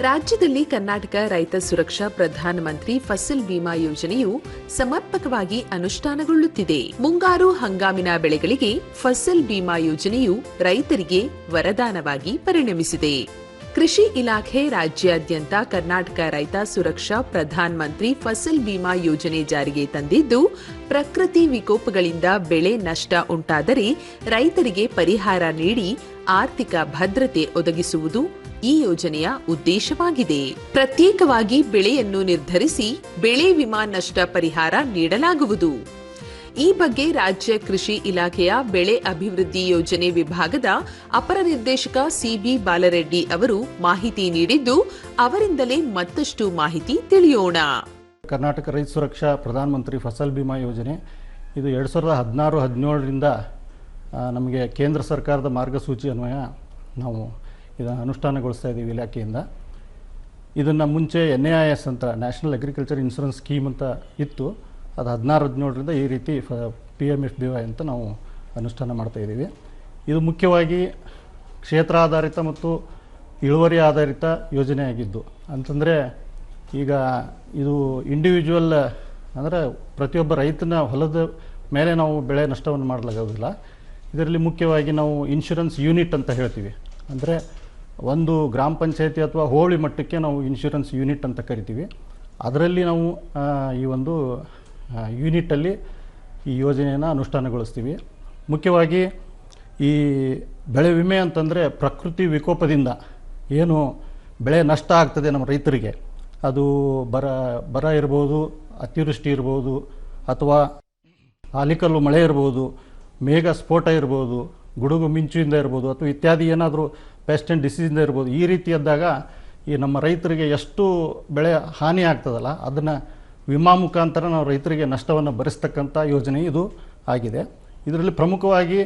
ರಾಜ್ಯದಲ್ಲಿ ಕರ್ನಾಟಕ ರೈತ ಸುರಕ್ಷಾ ಪ್ರಧಾನಮಂತ್ರಿ ಫಸಲ್ ಬಿಮಾ ಯೋಜನೆಯು ಸಮರ್ಪಕವಾಗಿ ಅನುಷ್ಠಾನಗೊಳ್ಳುತ್ತಿದೆ. ಮುಂಗಾರು ಹಂಗಾಮಿನ ಬೆಳೆಗಳಿಗೆ ಫಸಲ್ ಬಿಮಾ ಯೋಜನೆಯು ರೈತರಿಗೆ ವರದಾನವಾಗಿ ಪರಿಣಮಿಸಿದೆ. ಕೃಷಿ ಇಲಾಖೆ ರಾಜ್ಯಾದ್ಯಂತ ಕರ್ನಾಟಕ ರೈತ ಸುರಕ್ಷಾ ಪ್ರಧಾನ ಮಂತ್ರಿ ಫಸಲ್ ಬಿಮಾ ಯೋಜನೆ ಜಾರಿಗೆ ತಂದಿದ್ದು, ಪ್ರಕೃತಿ ವಿಕೋಪಗಳಿಂದ ಬೆಳೆ ನಷ್ಟ ಉಂಟಾದರೆ ರೈತರಿಗೆ ಪರಿಹಾರ ನೀಡಿ ಆರ್ಥಿಕ ಭದ್ರತೆ ಒದಗಿಸುವುದು ಈ ಯೋಜನೆಯ ಉದ್ದೇಶವಾಗಿದೆ. ಪ್ರತ್ಯೇಕವಾಗಿ ಬೆಳೆಯನ್ನು ನಿರ್ಧರಿಸಿ ಬೆಳೆ ವಿಮಾ ನಷ್ಟ ಪರಿಹಾರ ನೀಡಲಾಗುವುದು. ಈ ಬಗ್ಗೆ ರಾಜ್ಯ ಕೃಷಿ ಇಲಾಖೆಯ ಬೆಳೆ ಅಭಿವೃದ್ಧಿ ಯೋಜನೆ ವಿಭಾಗದ ಅಪರ ನಿರ್ದೇಶಕ ಸಿಬಿ ಬಾಲರೆಡ್ಡಿ ಅವರು ಮಾಹಿತಿ ನೀಡಿದ್ದು, ಅವರಿಂದಲೇ ಮತ್ತಷ್ಟು ಮಾಹಿತಿ ತಿಳಿಯೋಣ. ಕರ್ನಾಟಕ ರೈತ ಸುರಕ್ಷಾ ಪ್ರಧಾನಮಂತ್ರಿ ಫಸಲ್ ಬಿಮಾ ಯೋಜನೆ, ಇದು ಎರಡು ಸಾವಿರದ ಹದಿನಾರು, ಹದಿನೇಳರಿಂದ ನಮಗೆ ಕೇಂದ್ರ ಸರ್ಕಾರದ ಮಾರ್ಗಸೂಚಿ ಅನ್ವಯ ನಾವು ಇದನ್ನು ಅನುಷ್ಠಾನಗೊಳಿಸ್ತಾ ಇದ್ದೀವಿ ಇಲಾಖೆಯಿಂದ. ಇದನ್ನು ಮುಂಚೆ ಎನ್ ಎ ಐ ಎಸ್ ಅಂತ ನ್ಯಾಷನಲ್ ಅಗ್ರಿಕಲ್ಚರ್ ಇನ್ಶೂರೆನ್ಸ್ ಸ್ಕೀಮ್ ಅಂತ ಇತ್ತು. ಅದು ಹದಿನಾರು, ಹದಿನೇಳರಿಂದ ಈ ರೀತಿ ಫ P M F B Y ಅಂತ ನಾವು ಅನುಷ್ಠಾನ ಮಾಡ್ತಾ ಇದ್ದೀವಿ ಇದು ಮುಖ್ಯವಾಗಿ ಕ್ಷೇತ್ರ ಆಧಾರಿತ ಮತ್ತು ಇಳುವರಿ ಆಧಾರಿತ ಯೋಜನೆ ಆಗಿದ್ದು. ಅಂತಂದರೆ ಈಗ ಇದು ಇಂಡಿವಿಜುವಲ್ ಅಂದರೆ ಪ್ರತಿಯೊಬ್ಬ ರೈತನ ಹೊಲದ ಮೇಲೆ ನಾವು ಬೆಳೆ ನಷ್ಟವನ್ನು ಮಾಡಲಾಗೋದಿಲ್ಲ ಇದರಲ್ಲಿ ಮುಖ್ಯವಾಗಿ ನಾವು ಇನ್ಶೂರೆನ್ಸ್ ಯೂನಿಟ್ ಅಂತ ಹೇಳ್ತೀವಿ. ಅಂದರೆ ಒಂದು ಗ್ರಾಮ ಪಂಚಾಯತಿ ಅಥವಾ ಹೋಳಿ ಮಟ್ಟಕ್ಕೆ ನಾವು ಇನ್ಶೂರೆನ್ಸ್ ಯೂನಿಟ್ ಅಂತ ಕರಿತೀವಿ. ಅದರಲ್ಲಿ ನಾವು ಈ ಒಂದು ಯೂನಿಟಲ್ಲಿ ಈ ಯೋಜನೆಯನ್ನು ಅನುಷ್ಠಾನಗೊಳಿಸ್ತೀವಿ. ಮುಖ್ಯವಾಗಿ ಈ ಬೆಳೆ ವಿಮೆ ಅಂತಂದರೆ ಪ್ರಕೃತಿ ವಿಕೋಪದಿಂದ ಏನು ಬೆಳೆ ನಷ್ಟ ಆಗ್ತದೆ ನಮ್ಮ ರೈತರಿಗೆ. ಅದು ಬರ ಬರ ಇರ್ಬೋದು, ಅತಿವೃಷ್ಟಿ ಇರ್ಬೋದು, ಅಥವಾ ಆಲಿಕಲ್ಲು ಮಳೆ ಇರ್ಬೋದು, ಮೇಘ ಸ್ಫೋಟ ಇರ್ಬೋದು, ಗುಡುಗು ಮಿಂಚಿಂದ ಇರ್ಬೋದು, ಅಥವಾ ಇತ್ಯಾದಿ ಏನಾದರೂ ಪೆಸ್ಟ್ ಆ್ಯಂಡ್ ಡಿಸೀಸಿಂದ ಇರ್ಬೋದು. ಈ ರೀತಿಯದ್ದಾಗ ಈ ನಮ್ಮ ರೈತರಿಗೆ ಎಷ್ಟು ಬೆಳೆ ಹಾನಿ ಆಗ್ತದಲ್ಲ, ಅದನ್ನು ವಿಮಾ ಮುಖಾಂತರ ನಾವು ರೈತರಿಗೆ ನಷ್ಟವನ್ನು ಭರಿಸ್ತಕ್ಕಂಥ ಯೋಜನೆ ಇದು ಆಗಿದೆ. ಇದರಲ್ಲಿ ಪ್ರಮುಖವಾಗಿ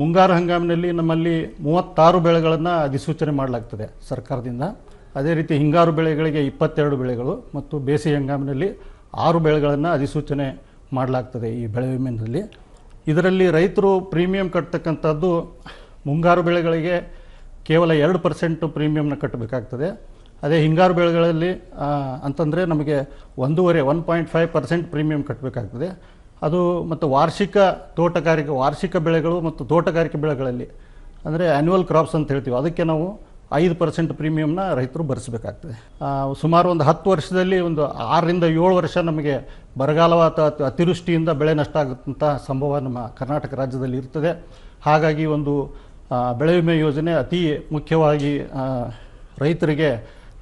ಮುಂಗಾರು ಹಂಗಾಮಿನಲ್ಲಿ ನಮ್ಮಲ್ಲಿ ಮೂವತ್ತಾರು ಬೆಳೆಗಳನ್ನು ಅಧಿಸೂಚನೆ ಮಾಡಲಾಗ್ತದೆ ಸರ್ಕಾರದಿಂದ. ಅದೇ ರೀತಿ ಹಿಂಗಾರು ಬೆಳೆಗಳಿಗೆ ಇಪ್ಪತ್ತೆರಡು ಬೆಳೆಗಳು ಮತ್ತು ಬೇಸಿಗೆ ಹಂಗಾಮಿನಲ್ಲಿ ಆರು ಬೆಳೆಗಳನ್ನು ಅಧಿಸೂಚನೆ ಮಾಡಲಾಗ್ತದೆ ಈ ಬೆಳೆ ವಿಮೆಯಲ್ಲಿ ಇದರಲ್ಲಿ ರೈತರು ಪ್ರೀಮಿಯಂ ಕಟ್ತಕ್ಕಂಥದ್ದು ಮುಂಗಾರು ಬೆಳೆಗಳಿಗೆ ಕೇವಲ ಎರಡು ಪರ್ಸೆಂಟ್ ಪ್ರೀಮಿಯಂನ ಕಟ್ಟಬೇಕಾಗ್ತದೆ. ಅದೇ ಹಿಂಗಾರು ಬೆಳೆಗಳಲ್ಲಿ ಅಂತಂದರೆ ನಮಗೆ ಒಂದೂವರೆ, one point five percent premium ಕಟ್ಟಬೇಕಾಗ್ತದೆ. ಅದು ಮತ್ತು ವಾರ್ಷಿಕ ತೋಟಗಾರಿಕೆ, ವಾರ್ಷಿಕ ಬೆಳೆಗಳು ಮತ್ತು ತೋಟಗಾರಿಕೆ ಬೆಳೆಗಳಲ್ಲಿ, ಅಂದರೆ ಆ್ಯನ್ಯುವಲ್ ಕ್ರಾಪ್ಸ್ ಅಂತ ಹೇಳ್ತೀವಿ. ಅದಕ್ಕೆ ನಾವು ಐದು ಪರ್ಸೆಂಟ್ ಪ್ರೀಮಿಯಂನ ರೈತರು ಭರಿಸಬೇಕಾಗ್ತದೆ ಸುಮಾರು ಒಂದು ಹತ್ತು ವರ್ಷದಲ್ಲಿ ಒಂದು ಆರರಿಂದ ಏಳು ವರ್ಷ ನಮಗೆ ಬರಗಾಲ ಅಥವಾ ಅತಿವೃಷ್ಟಿಯಿಂದ ಬೆಳೆ ನಷ್ಟ ಆಗುತ್ತಂಥ ಸಂಭವ ನಮ್ಮ ಕರ್ನಾಟಕ ರಾಜ್ಯದಲ್ಲಿ ಇರ್ತದೆ. ಹಾಗಾಗಿ ಒಂದು ಬೆಳೆ ವಿಮೆ ಯೋಜನೆ ಅತಿ ಮುಖ್ಯವಾಗಿ ರೈತರಿಗೆ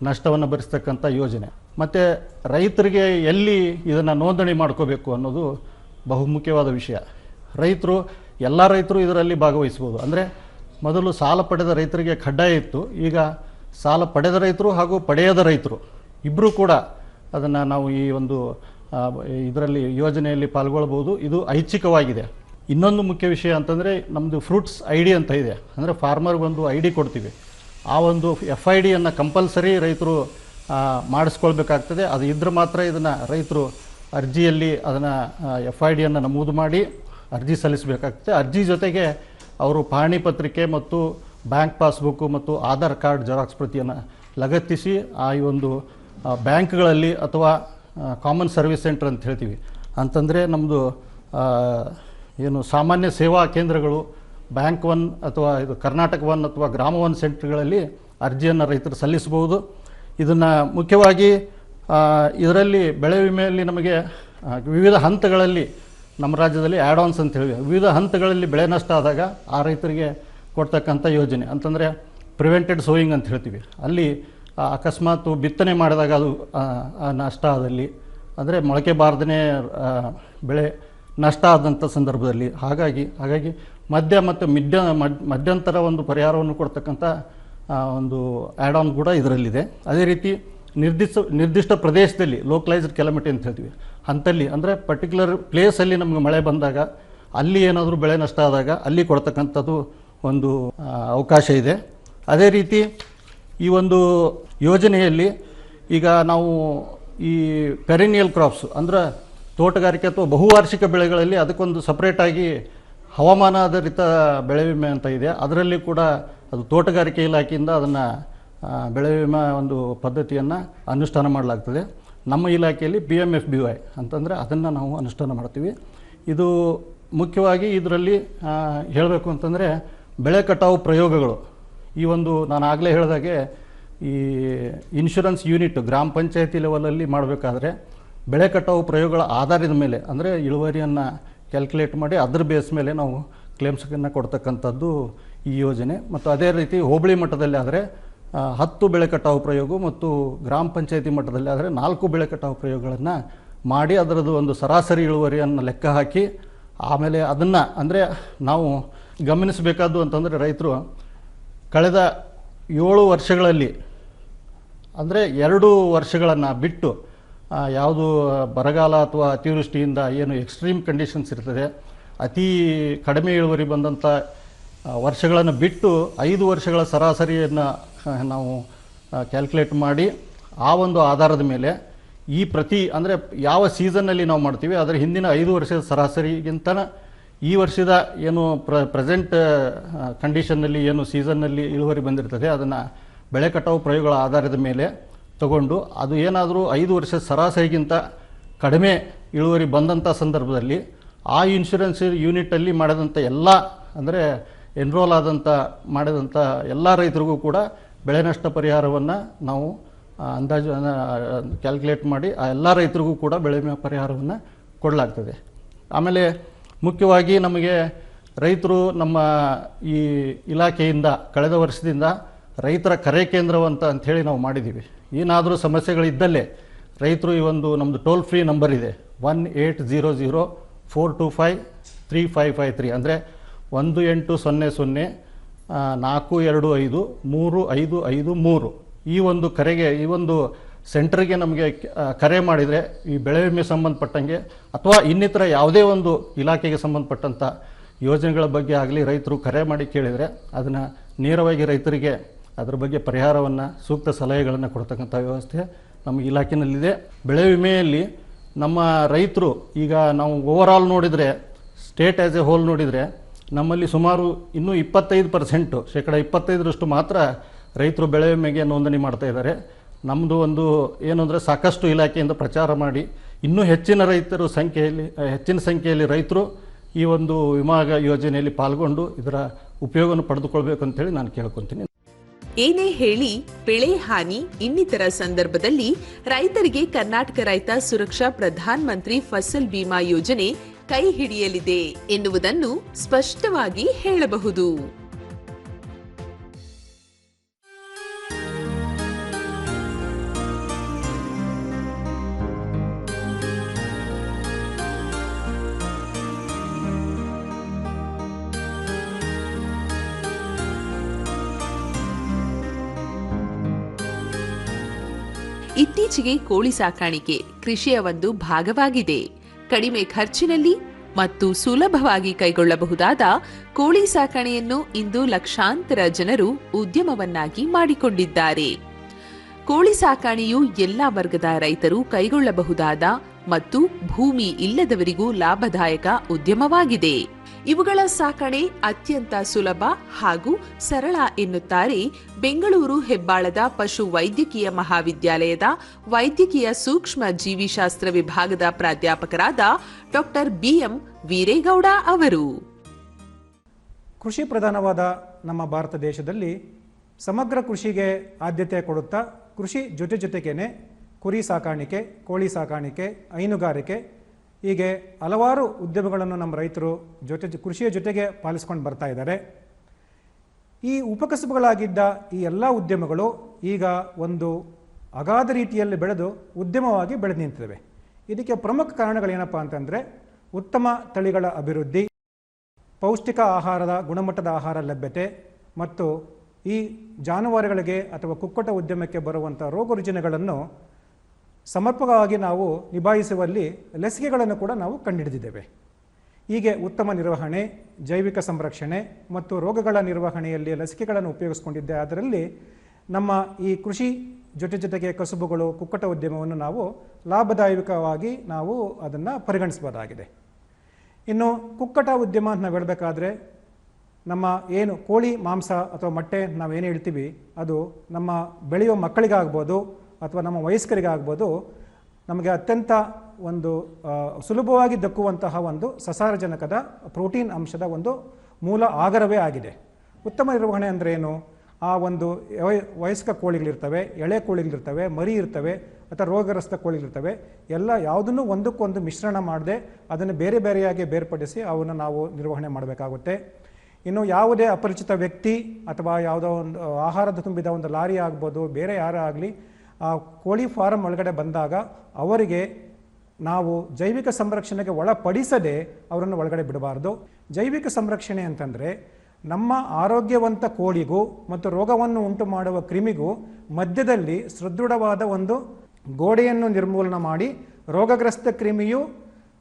ನಷ್ಟವನ್ನು ಭರಿಸ್ತಕ್ಕಂಥ ಯೋಜನೆ. ಮತ್ತು ರೈತರಿಗೆ ಎಲ್ಲಿ ಇದನ್ನು ನೋಂದಣಿ ಮಾಡ್ಕೋಬೇಕು ಅನ್ನೋದು ಬಹುಮುಖ್ಯವಾದ ವಿಷಯ. ರೈತರು, ಎಲ್ಲ ರೈತರು ಇದರಲ್ಲಿ ಭಾಗವಹಿಸ್ಬೋದು. ಅಂದರೆ ಮೊದಲು ಸಾಲ ಪಡೆದ ರೈತರಿಗೆ ಕಡ್ಡಾಯ ಇತ್ತು. ಈಗ ಸಾಲ ಪಡೆದ ರೈತರು ಹಾಗೂ ಪಡೆಯದ ರೈತರು ಇಬ್ಬರೂ ಕೂಡ ಅದನ್ನು ನಾವು ಈ ಒಂದು ಇದರಲ್ಲಿ ಯೋಜನೆಯಲ್ಲಿ ಪಾಲ್ಗೊಳ್ಬೋದು. ಇದು ಐಚ್ಛಿಕವಾಗಿದೆ. ಇನ್ನೊಂದು ಮುಖ್ಯ ವಿಷಯ ಅಂತಂದರೆ ನಮ್ಮದು ಫ್ರೂಟ್ಸ್ ಐ ಡಿ ಅಂತ ಇದೆ. ಅಂದರೆ ಫಾರ್ಮರ್ಗೆ ಒಂದು ಐ ಡಿ ಕೊಡ್ತೀವಿ. ಆ ಒಂದು ಎಫ್ ಐ ಡಿಯನ್ನು ಕಂಪಲ್ಸರಿ ರೈತರು ಮಾಡಿಸ್ಕೊಳ್ಬೇಕಾಗ್ತದೆ. ಅದು ಇದ್ರೆ ಮಾತ್ರ ಇದನ್ನು ರೈತರು ಅರ್ಜಿಯಲ್ಲಿ ಅದನ್ನು ಎಫ್ ಐ ಡಿಯನ್ನು ನಮೂದು ಮಾಡಿ ಅರ್ಜಿ ಸಲ್ಲಿಸಬೇಕಾಗ್ತದೆ. ಅರ್ಜಿ ಜೊತೆಗೆ ಅವರು ಪಹಣಿ ಪತ್ರಿಕೆ ಮತ್ತು ಬ್ಯಾಂಕ್ ಪಾಸ್ಬುಕ್ಕು ಮತ್ತು ಆಧಾರ್ ಕಾರ್ಡ್ ಜೆರಾಕ್ಸ್ ಪ್ರತಿಯನ್ನು ಲಗತ್ತಿಸಿ ಆ ಈ ಒಂದು ಬ್ಯಾಂಕ್ಗಳಲ್ಲಿ ಅಥವಾ ಕಾಮನ್ ಸರ್ವಿಸ್ ಸೆಂಟರ್ ಅಂತ ಹೇಳ್ತೀವಿ. ಅಂತಂದರೆ ನಮ್ಮದು ಏನು ಸಾಮಾನ್ಯ ಸೇವಾ ಕೇಂದ್ರಗಳು, ಬ್ಯಾಂಕ್ ಒನ್ ಅಥವಾ ಇದು ಕರ್ನಾಟಕ ಒನ್ ಅಥವಾ ಗ್ರಾಮ ಒನ್ ಸೆಂಟ್ರ್ಗಳಲ್ಲಿ ಅರ್ಜಿಯನ್ನು ರೈತರು ಸಲ್ಲಿಸಬಹುದು. ಇದನ್ನು ಮುಖ್ಯವಾಗಿ ಇದರಲ್ಲಿ ಬೆಳೆ ವಿಮೆಯಲ್ಲಿ ನಮಗೆ ವಿವಿಧ ಹಂತಗಳಲ್ಲಿ ನಮ್ಮ ರಾಜ್ಯದಲ್ಲಿ ಆ್ಯಡ್ ಆನ್ಸ್ ಅಂತ ಹೇಳಿ, ವಿವಿಧ ಹಂತಗಳಲ್ಲಿ ಬೆಳೆ ನಷ್ಟ ಆದಾಗ ಆ ರೈತರಿಗೆ ಕೊಡ್ತಕ್ಕಂಥ ಯೋಜನೆ. ಅಂತಂದರೆ ಪ್ರಿವೆಂಟೆಡ್ ಸೋಯಿಂಗ್ ಅಂತ ಹೇಳ್ತೀವಿ. ಅಲ್ಲಿ ಅಕಸ್ಮಾತ್ ಬಿತ್ತನೆ ಮಾಡಿದಾಗ ಅದು ನಷ್ಟ ಆದಲ್ಲಿ, ಅಂದರೆ ಮೊಳಕೆ ಬಾರ್ದನೇ ಬೆಳೆ ನಷ್ಟ ಆದಂಥ ಸಂದರ್ಭದಲ್ಲಿ. ಹಾಗಾಗಿ ಹಾಗಾಗಿ ಮಧ್ಯ ಮತ್ತು ಮಿಡ್ಯ ಮಡ್- ಮಧ್ಯಂತರ ಒಂದು ಪರಿಹಾರವನ್ನು ಕೊಡ್ತಕ್ಕಂಥ ಒಂದು ಆ್ಯಡ್ ಆನ್ ಕೂಡ ಇದರಲ್ಲಿದೆ. ಅದೇ ರೀತಿ ನಿರ್ದಿಷ್ಟ ನಿರ್ದಿಷ್ಟ ಪ್ರದೇಶದಲ್ಲಿ ಲೋಕಲೈಸ್ಡ್ ಕೆಲಮಿಟಿ ಅಂತ ಹೇಳ್ತೀವಿ. ಅಂತಲ್ಲಿ ಅಂದರೆ ಪರ್ಟಿಕ್ಯುಲರ್ ಪ್ಲೇಸಲ್ಲಿ ನಮಗೆ ಮಳೆ ಬಂದಾಗ, ಅಲ್ಲಿ ಏನಾದರೂ ಬೆಳೆ ನಷ್ಟ ಆದಾಗ ಅಲ್ಲಿ ಕೊಡ್ತಕ್ಕಂಥದ್ದು ಒಂದು ಅವಕಾಶ ಇದೆ. ಅದೇ ರೀತಿ ಈ ಒಂದು ಯೋಜನೆಯಲ್ಲಿ ಈಗ ನಾವು ಈ ಪೆರಿನಿಯಲ್ ಕ್ರಾಪ್ಸ್ ಅಂದ್ರೆ ತೋಟಗಾರಿಕೆ ಅಥವಾ ಬಹುವಾರ್ಷಿಕ ಬೆಳೆಗಳಲ್ಲಿ ಅದಕ್ಕೊಂದು ಸಪ್ರೇಟಾಗಿ ಹವಾಮಾನ ಆಧಾರಿತ ಬೆಳೆ ವಿಮೆ ಅಂತ ಇದೆ. ಅದರಲ್ಲಿ ಕೂಡ ಅದು ತೋಟಗಾರಿಕೆ ಇಲಾಖೆಯಿಂದ ಅದನ್ನು ಬೆಳೆ ವಿಮೆ ಒಂದು ಪದ್ಧತಿಯನ್ನು ಅನುಷ್ಠಾನ ಮಾಡಲಾಗ್ತದೆ. ನಮ್ಮ ಇಲಾಖೆಯಲ್ಲಿ P M F B Y ಅಂತಂದರೆ ಅದನ್ನು ನಾವು ಅನುಷ್ಠಾನ ಮಾಡ್ತೀವಿ. ಇದು ಮುಖ್ಯವಾಗಿ ಇದರಲ್ಲಿ ಹೇಳಬೇಕು ಅಂತಂದರೆ ಬೆಳೆ ಕಟಾವು ಪ್ರಯೋಗಗಳು. ಈ ಒಂದು ನಾನು ಆಗಲೇ ಹೇಳಿದಾಗೆ ಈ ಇನ್ಶೂರೆನ್ಸ್ ಯೂನಿಟ್ ಗ್ರಾಮ ಪಂಚಾಯತಿ ಲೆವೆಲಲ್ಲಿ ಮಾಡಬೇಕಾದ್ರೆ ಬೆಳೆ ಕಟಾವು ಪ್ರಯೋಗಗಳ ಆಧಾರದ ಮೇಲೆ, ಅಂದರೆ ಇಳುವರಿಯನ್ನು ಕ್ಯಾಲ್ಕುಲೇಟ್ ಮಾಡಿ ಅದ್ರ ಬೇಸ್ ಮೇಲೆ ನಾವು ಕ್ಲೇಮ್ಸನ್ನು ಕೊಡ್ತಕ್ಕಂಥದ್ದು ಈ ಯೋಜನೆ. ಮತ್ತು ಅದೇ ರೀತಿ ಹೋಬಳಿ ಮಟ್ಟದಲ್ಲಿ ಆದರೆ ಹತ್ತು ಬೆಳೆ ಕಟಾವು ಪ್ರಯೋಗ ಮತ್ತು ಗ್ರಾಮ ಪಂಚಾಯತಿ ಮಟ್ಟದಲ್ಲಿ ಆದರೆ ನಾಲ್ಕು ಬೆಳೆ ಕಟಾವು ಪ್ರಯೋಗಗಳನ್ನು ಮಾಡಿ ಅದರದ್ದು ಒಂದು ಸರಾಸರಿ ಇಳುವರಿಯನ್ನು ಲೆಕ್ಕ ಹಾಕಿ, ಆಮೇಲೆ ಅದನ್ನು ಅಂದರೆ ನಾವು ಗಮನಿಸಬೇಕಾದ್ದು ಅಂತಂದರೆ ರೈತರು ಕಳೆದ ಏಳು ವರ್ಷಗಳಲ್ಲಿ, ಅಂದರೆ ಎರಡು ವರ್ಷಗಳನ್ನು ಬಿಟ್ಟು ಯಾವುದು ಬರಗಾಲ ಅಥವಾ ಅತಿವೃಷ್ಟಿಯಿಂದ ಏನು ಎಕ್ಸ್ಟ್ರೀಮ್ ಕಂಡೀಷನ್ಸ್ ಇರ್ತದೆ, ಅತಿ ಕಡಿಮೆ ಇಳುವರಿ ಬಂದಂಥ ವರ್ಷಗಳನ್ನು ಬಿಟ್ಟು ಐದು ವರ್ಷಗಳ ಸರಾಸರಿಯನ್ನು ನಾವು ಕ್ಯಾಲ್ಕುಲೇಟ್ ಮಾಡಿ ಆ ಒಂದು ಆಧಾರದ ಮೇಲೆ ಈ ಪ್ರತಿ, ಅಂದರೆ ಯಾವ ಸೀಸನ್ನಲ್ಲಿ ನಾವು ಮಾಡ್ತೀವಿ, ಅದರ ಹಿಂದಿನ ಐದು ವರ್ಷದ ಸರಾಸರಿಗಿಂತ ಈ ವರ್ಷದ ಏನು ಪ್ರ ಪ್ರೆಸೆಂಟ್ ಕಂಡೀಷನ್ನಲ್ಲಿ ಏನು ಸೀಸನ್ನಲ್ಲಿ ಇಳುವರಿ ಬಂದಿರ್ತದೆ, ಅದನ್ನು ಬೆಳೆ ಕಟಾವು ಪ್ರಯೋಗಗಳ ಆಧಾರದ ಮೇಲೆ ತಗೊಂಡು ಅದು ಏನಾದರೂ ಐದು ವರ್ಷ ಸರಾಸರಿಗಿಂತ ಕಡಿಮೆ ಇಳುವರಿ ಬಂದಂಥ ಸಂದರ್ಭದಲ್ಲಿ ಆ ಇನ್ಶೂರೆನ್ಸ್ ಯೂನಿಟಲ್ಲಿ ಮಾಡಿದಂಥ ಎಲ್ಲ, ಅಂದರೆ ಎನ್ರೋಲ್ ಆದಂಥ ಮಾಡಿದಂಥ ಎಲ್ಲ ರೈತರಿಗೂ ಕೂಡ ಬೆಳೆ ನಷ್ಟ ಪರಿಹಾರವನ್ನು ನಾವು ಅಂದಾಜು ಕ್ಯಾಲ್ಕುಲೇಟ್ ಮಾಡಿ ಆ ಎಲ್ಲ ರೈತರಿಗೂ ಕೂಡ ಬೆಳೆ ಪರಿಹಾರವನ್ನು ಕೊಡಲಾಗ್ತದೆ. ಆಮೇಲೆ ಮುಖ್ಯವಾಗಿ ನಮಗೆ ರೈತರು ನಮ್ಮ ಈ ಇಲಾಖೆಯಿಂದ, ಕಳೆದ ವರ್ಷದಿಂದ ರೈತರ ಕರೆ ಕೇಂದ್ರವಂತ ಅಂಥೇಳಿ ನಾವು ಮಾಡಿದ್ದೀವಿ. ಏನಾದರೂ ಸಮಸ್ಯೆಗಳಿದ್ದಲ್ಲೇ ರೈತರು ಈ ಒಂದು ನಮ್ಮದು ಟೋಲ್ ಫ್ರೀ ನಂಬರ್ ಇದೆ. One eight zero zero four two five three five five three ಅಂದರೆ ಒಂದು ಎಂಟು ಸೊನ್ನೆ ಸೊನ್ನೆ ನಾಲ್ಕು ಎರಡು ಐದು ಮೂರು ಐದು ಐದು ಮೂರು ಈ ಒಂದು ಕರೆಗೆ, ಈ ಒಂದು ಸೆಂಟ್ರಿಗೆ ನಮಗೆ ಕರೆ ಮಾಡಿದರೆ ಈ ಬೆಳೆ ವಿಮೆ ಸಂಬಂಧಪಟ್ಟಂಗೆ ಅಥವಾ ಇನ್ನಿತರ ಯಾವುದೇ ಒಂದು ಇಲಾಖೆಗೆ ಸಂಬಂಧಪಟ್ಟಂಥ ಯೋಜನೆಗಳ ಬಗ್ಗೆ ಆಗಲಿ ರೈತರು ಕರೆ ಮಾಡಿ ಕೇಳಿದರೆ ಅದನ್ನು ನೇರವಾಗಿ ರೈತರಿಗೆ ಅದರ ಬಗ್ಗೆ ಪರಿಹಾರವನ್ನು, ಸೂಕ್ತ ಸಲಹೆಗಳನ್ನು ಕೊಡ್ತಕ್ಕಂಥ ವ್ಯವಸ್ಥೆ ನಮ್ಮ ಇಲಾಖೆಯಲ್ಲಿದೆ ಬೆಳೆ ವಿಮೆಯಲ್ಲಿ ನಮ್ಮ ರೈತರು, ಈಗ ನಾವು ಓವರಾಲ್ ನೋಡಿದರೆ ಸ್ಟೇಟ್ ಆ್ಯಸ್ ಎ ಹೋಲ್ ನೋಡಿದರೆ, ನಮ್ಮಲ್ಲಿ ಸುಮಾರು ಇನ್ನೂ ಇಪ್ಪತ್ತೈದು ಪರ್ಸೆಂಟು ಶೇಕಡ ಇಪ್ಪತ್ತೈದರಷ್ಟು ಮಾತ್ರ ರೈತರು ಬೆಳೆ ವಿಮೆಗೆ ನೋಂದಣಿ ಮಾಡ್ತಾ ಇದ್ದಾರೆ. ನಮ್ಮದು ಒಂದು ಏನು ಅಂದರೆ ಸಾಕಷ್ಟು ಇಲಾಖೆಯಿಂದ ಪ್ರಚಾರ ಮಾಡಿ, ಇನ್ನೂ ಹೆಚ್ಚಿನ ರೈತರು ಸಂಖ್ಯೆಯಲ್ಲಿ, ಹೆಚ್ಚಿನ ಸಂಖ್ಯೆಯಲ್ಲಿ ರೈತರು ಈ ಒಂದು ವಿಮಾ ಯೋಜನೆಯಲ್ಲಿ ಪಾಲ್ಗೊಂಡು ಇದರ ಉಪಯೋಗವನ್ನು ಪಡೆದುಕೊಳ್ಬೇಕು ಅಂತೇಳಿ ನಾನು ಕೇಳ್ಕೊತೀನಿ. ಏನೇ ಹೇಳಿ ಬೆಳೆ ಹಾನಿ ಇನ್ನಿತರ ಸಂದರ್ಭದಲ್ಲಿ ರೈತರಿಗೆ ಕರ್ನಾಟಕ ರೈತ ಸುರಕ್ಷಾ ಪ್ರಧಾನ್ ಮಂತ್ರಿ ಫಸಲ್ ಬಿಮಾ ಯೋಜನೆ ಕೈ ಹಿಡಿಯಲಿದೆ ಎನ್ನುವುದನ್ನು ಸ್ಪಷ್ಟವಾಗಿ ಹೇಳಬಹುದು. ಇತ್ತೀಚೆಗೆ ಕೋಳಿ ಸಾಕಾಣಿಕೆ ಕೃಷಿಯ ಒಂದು ಭಾಗವಾಗಿದೆ. ಕಡಿಮೆ ಖರ್ಚಿನಲ್ಲಿ ಮತ್ತು ಸುಲಭವಾಗಿ ಕೈಗೊಳ್ಳಬಹುದಾದ ಕೋಳಿ ಸಾಕಣೆಯನ್ನು ಇಂದು ಲಕ್ಷಾಂತರ ಜನರು ಉದ್ಯಮವನ್ನಾಗಿ ಮಾಡಿಕೊಂಡಿದ್ದಾರೆ. ಕೋಳಿ ಸಾಕಾಣೆಯು ಎಲ್ಲ ವರ್ಗದ ರೈತರು ಕೈಗೊಳ್ಳಬಹುದಾದ ಮತ್ತು ಭೂಮಿ ಇಲ್ಲದವರಿಗೂ ಲಾಭದಾಯಕ ಉದ್ಯಮವಾಗಿದೆ. ಇವುಗಳ ಸಾಕಣೆ ಅತ್ಯಂತ ಸುಲಭ ಹಾಗೂ ಸರಳ ಎನ್ನುತ್ತಾರೆ ಬೆಂಗಳೂರು ಹೆಬ್ಬಾಳದ ಪಶು ವೈದ್ಯಕೀಯ ಮಹಾವಿದ್ಯಾಲಯದ ವೈದ್ಯಕೀಯ ಸೂಕ್ಷ್ಮ ಜೀವಿಶಾಸ್ತ್ರ ವಿಭಾಗದ ಪ್ರಾಧ್ಯಾಪಕರಾದ ಡಾಕ್ಟರ್ ಬಿಎಂ ವೀರೇಗೌಡ ಅವರು. ಕೃಷಿ ಪ್ರಧಾನವಾದ ನಮ್ಮ ಭಾರತ ದೇಶದಲ್ಲಿ ಸಮಗ್ರ ಕೃಷಿಗೆ ಆದ್ಯತೆ ಕೊಡುತ್ತಾ ಕೃಷಿ ಜೊತೆ ಜೊತೆಗೇನೆ ಕುರಿ ಸಾಕಾಣಿಕೆ, ಕೋಳಿ ಸಾಕಾಣಿಕೆ, ಹೈನುಗಾರಿಕೆ ಹೀಗೆ ಹಲವಾರು ಉದ್ಯಮಗಳನ್ನು ನಮ್ಮ ರೈತರು ಜೊತೆ ಕೃಷಿಯ ಜೊತೆಗೆ ಪಾಲಿಸ್ಕೊಂಡು ಬರ್ತಾ ಇದ್ದಾರೆ. ಈ ಉಪಕಸಬುಗಳಾಗಿದ್ದ ಈ ಎಲ್ಲ ಉದ್ಯಮಗಳು ಈಗ ಒಂದು ಅಗಾಧ ರೀತಿಯಲ್ಲಿ ಬೆಳೆದು ಉದ್ಯಮವಾಗಿ ಬೆಳೆದು ನಿಂತಿವೆ. ಇದಕ್ಕೆ ಪ್ರಮುಖ ಕಾರಣಗಳೇನಪ್ಪ ಅಂತಂದರೆ ಉತ್ತಮ ತಳಿಗಳ ಅಭಿವೃದ್ಧಿ, ಪೌಷ್ಟಿಕ ಆಹಾರದ ಗುಣಮಟ್ಟದ ಆಹಾರ ಲಭ್ಯತೆ ಮತ್ತು ಈ ಜಾನುವಾರುಗಳಿಗೆ ಅಥವಾ ಕುಕ್ಕಟ ಉದ್ಯಮಕ್ಕೆ ಬರುವಂಥ ರೋಗ ರುಜಿನಗಳನ್ನು ಸಮರ್ಪಕವಾಗಿ ನಾವು ನಿಭಾಯಿಸುವಲ್ಲಿ ಲಸಿಕೆಗಳನ್ನು ಕೂಡ ನಾವು ಕಂಡುಹಿಡಿದಿದ್ದೇವೆ. ಹೀಗೆ ಉತ್ತಮ ನಿರ್ವಹಣೆ, ಜೈವಿಕ ಸಂರಕ್ಷಣೆ ಮತ್ತು ರೋಗಗಳ ನಿರ್ವಹಣೆಯಲ್ಲಿ ಲಸಿಕೆಗಳನ್ನು ಉಪಯೋಗಿಸಿಕೊಂಡಿದ್ದೆ. ಅದರಲ್ಲಿ ನಮ್ಮ ಈ ಕೃಷಿ ಜೊತೆ ಜೊತೆಗೆ ಕಸುಬುಗಳು, ಕುಕ್ಕಟ ಉದ್ಯಮವನ್ನು ನಾವು ಲಾಭದಾಯಕವಾಗಿ ನಾವು ಅದನ್ನು ಪರಿಗಣಿಸಬಹುದಾಗಿದೆ. ಇನ್ನು ಕುಕ್ಕಟ ಉದ್ಯಮ ಅಂತ ನಾವು ಹೇಳಬೇಕಾದ್ರೆ, ನಮ್ಮ ಏನು ಕೋಳಿ, ಮಾಂಸ ಅಥವಾ ಮೊಟ್ಟೆ ನಾವೇನು ಹೇಳ್ತೀವಿ, ಅದು ನಮ್ಮ ಬೆಳೆಯುವ ಮಕ್ಕಳಿಗಾಗ್ಬೋದು ಅಥವಾ ನಮ್ಮ ವಯಸ್ಕರಿಗಾಗ್ಬೋದು ನಮಗೆ ಅತ್ಯಂತ ಒಂದು ಸುಲಭವಾಗಿ ದಕ್ಕುವಂತಹ ಒಂದು ಸಸಾರಜನಕದ ಪ್ರೋಟೀನ್ ಅಂಶದ ಒಂದು ಮೂಲ ಆಗರವೇ ಆಗಿದೆ. ಉತ್ತಮ ನಿರ್ವಹಣೆ ಅಂದರೆ ಏನು? ಆ ಒಂದು ವಯ- ವಯಸ್ಕ ಕೋಳಿಗಳಿರ್ತವೆ, ಎಳೆ ಕೋಳಿಗಳಿರ್ತವೆ, ಮರಿ ಇರ್ತವೆ, ಅಥವಾ ರೋಗಗ್ರಸ್ತ ಕೋಳಿಗಳಿರ್ತವೆ, ಎಲ್ಲ ಯಾವುದನ್ನು ಒಂದಕ್ಕೊಂದು ಮಿಶ್ರಣ ಮಾಡದೆ ಅದನ್ನು ಬೇರೆ ಬೇರೆಯಾಗಿ ಬೇರ್ಪಡಿಸಿ ಅವನ್ನು ನಾವು ನಿರ್ವಹಣೆ ಮಾಡಬೇಕಾಗುತ್ತೆ. ಇನ್ನು ಯಾವುದೇ ಅಪರಿಚಿತ ವ್ಯಕ್ತಿ ಅಥವಾ ಯಾವುದೋ ಒಂದು, ಆಹಾರದ ತುಂಬಿದ ಒಂದು ಲಾರಿ ಆಗ್ಬೋದು, ಬೇರೆ ಯಾರೇ ಆಗಲಿ ಆ ಕೋಳಿ ಫಾರಂ ಒಳಗಡೆ ಬಂದಾಗ ಅವರಿಗೆ ನಾವು ಜೈವಿಕ ಸಂರಕ್ಷಣೆಗೆ ಒಳಪಡಿಸದೆ ಅವರನ್ನು ಒಳಗಡೆ ಬಿಡಬಾರ್ದು. ಜೈವಿಕ ಸಂರಕ್ಷಣೆ ಅಂತಂದರೆ ನಮ್ಮ ಆರೋಗ್ಯವಂತ ಕೋಳಿಗೂ ಮತ್ತು ರೋಗವನ್ನು ಉಂಟು ಮಾಡುವ ಕ್ರಿಮಿಗೂ ಮಧ್ಯದಲ್ಲಿ ಸದೃಢವಾದ ಒಂದು ಗೋಡೆಯನ್ನು ನಿರ್ಮೂಲನ ಮಾಡಿ ರೋಗಗ್ರಸ್ತ ಕ್ರಿಮಿಯು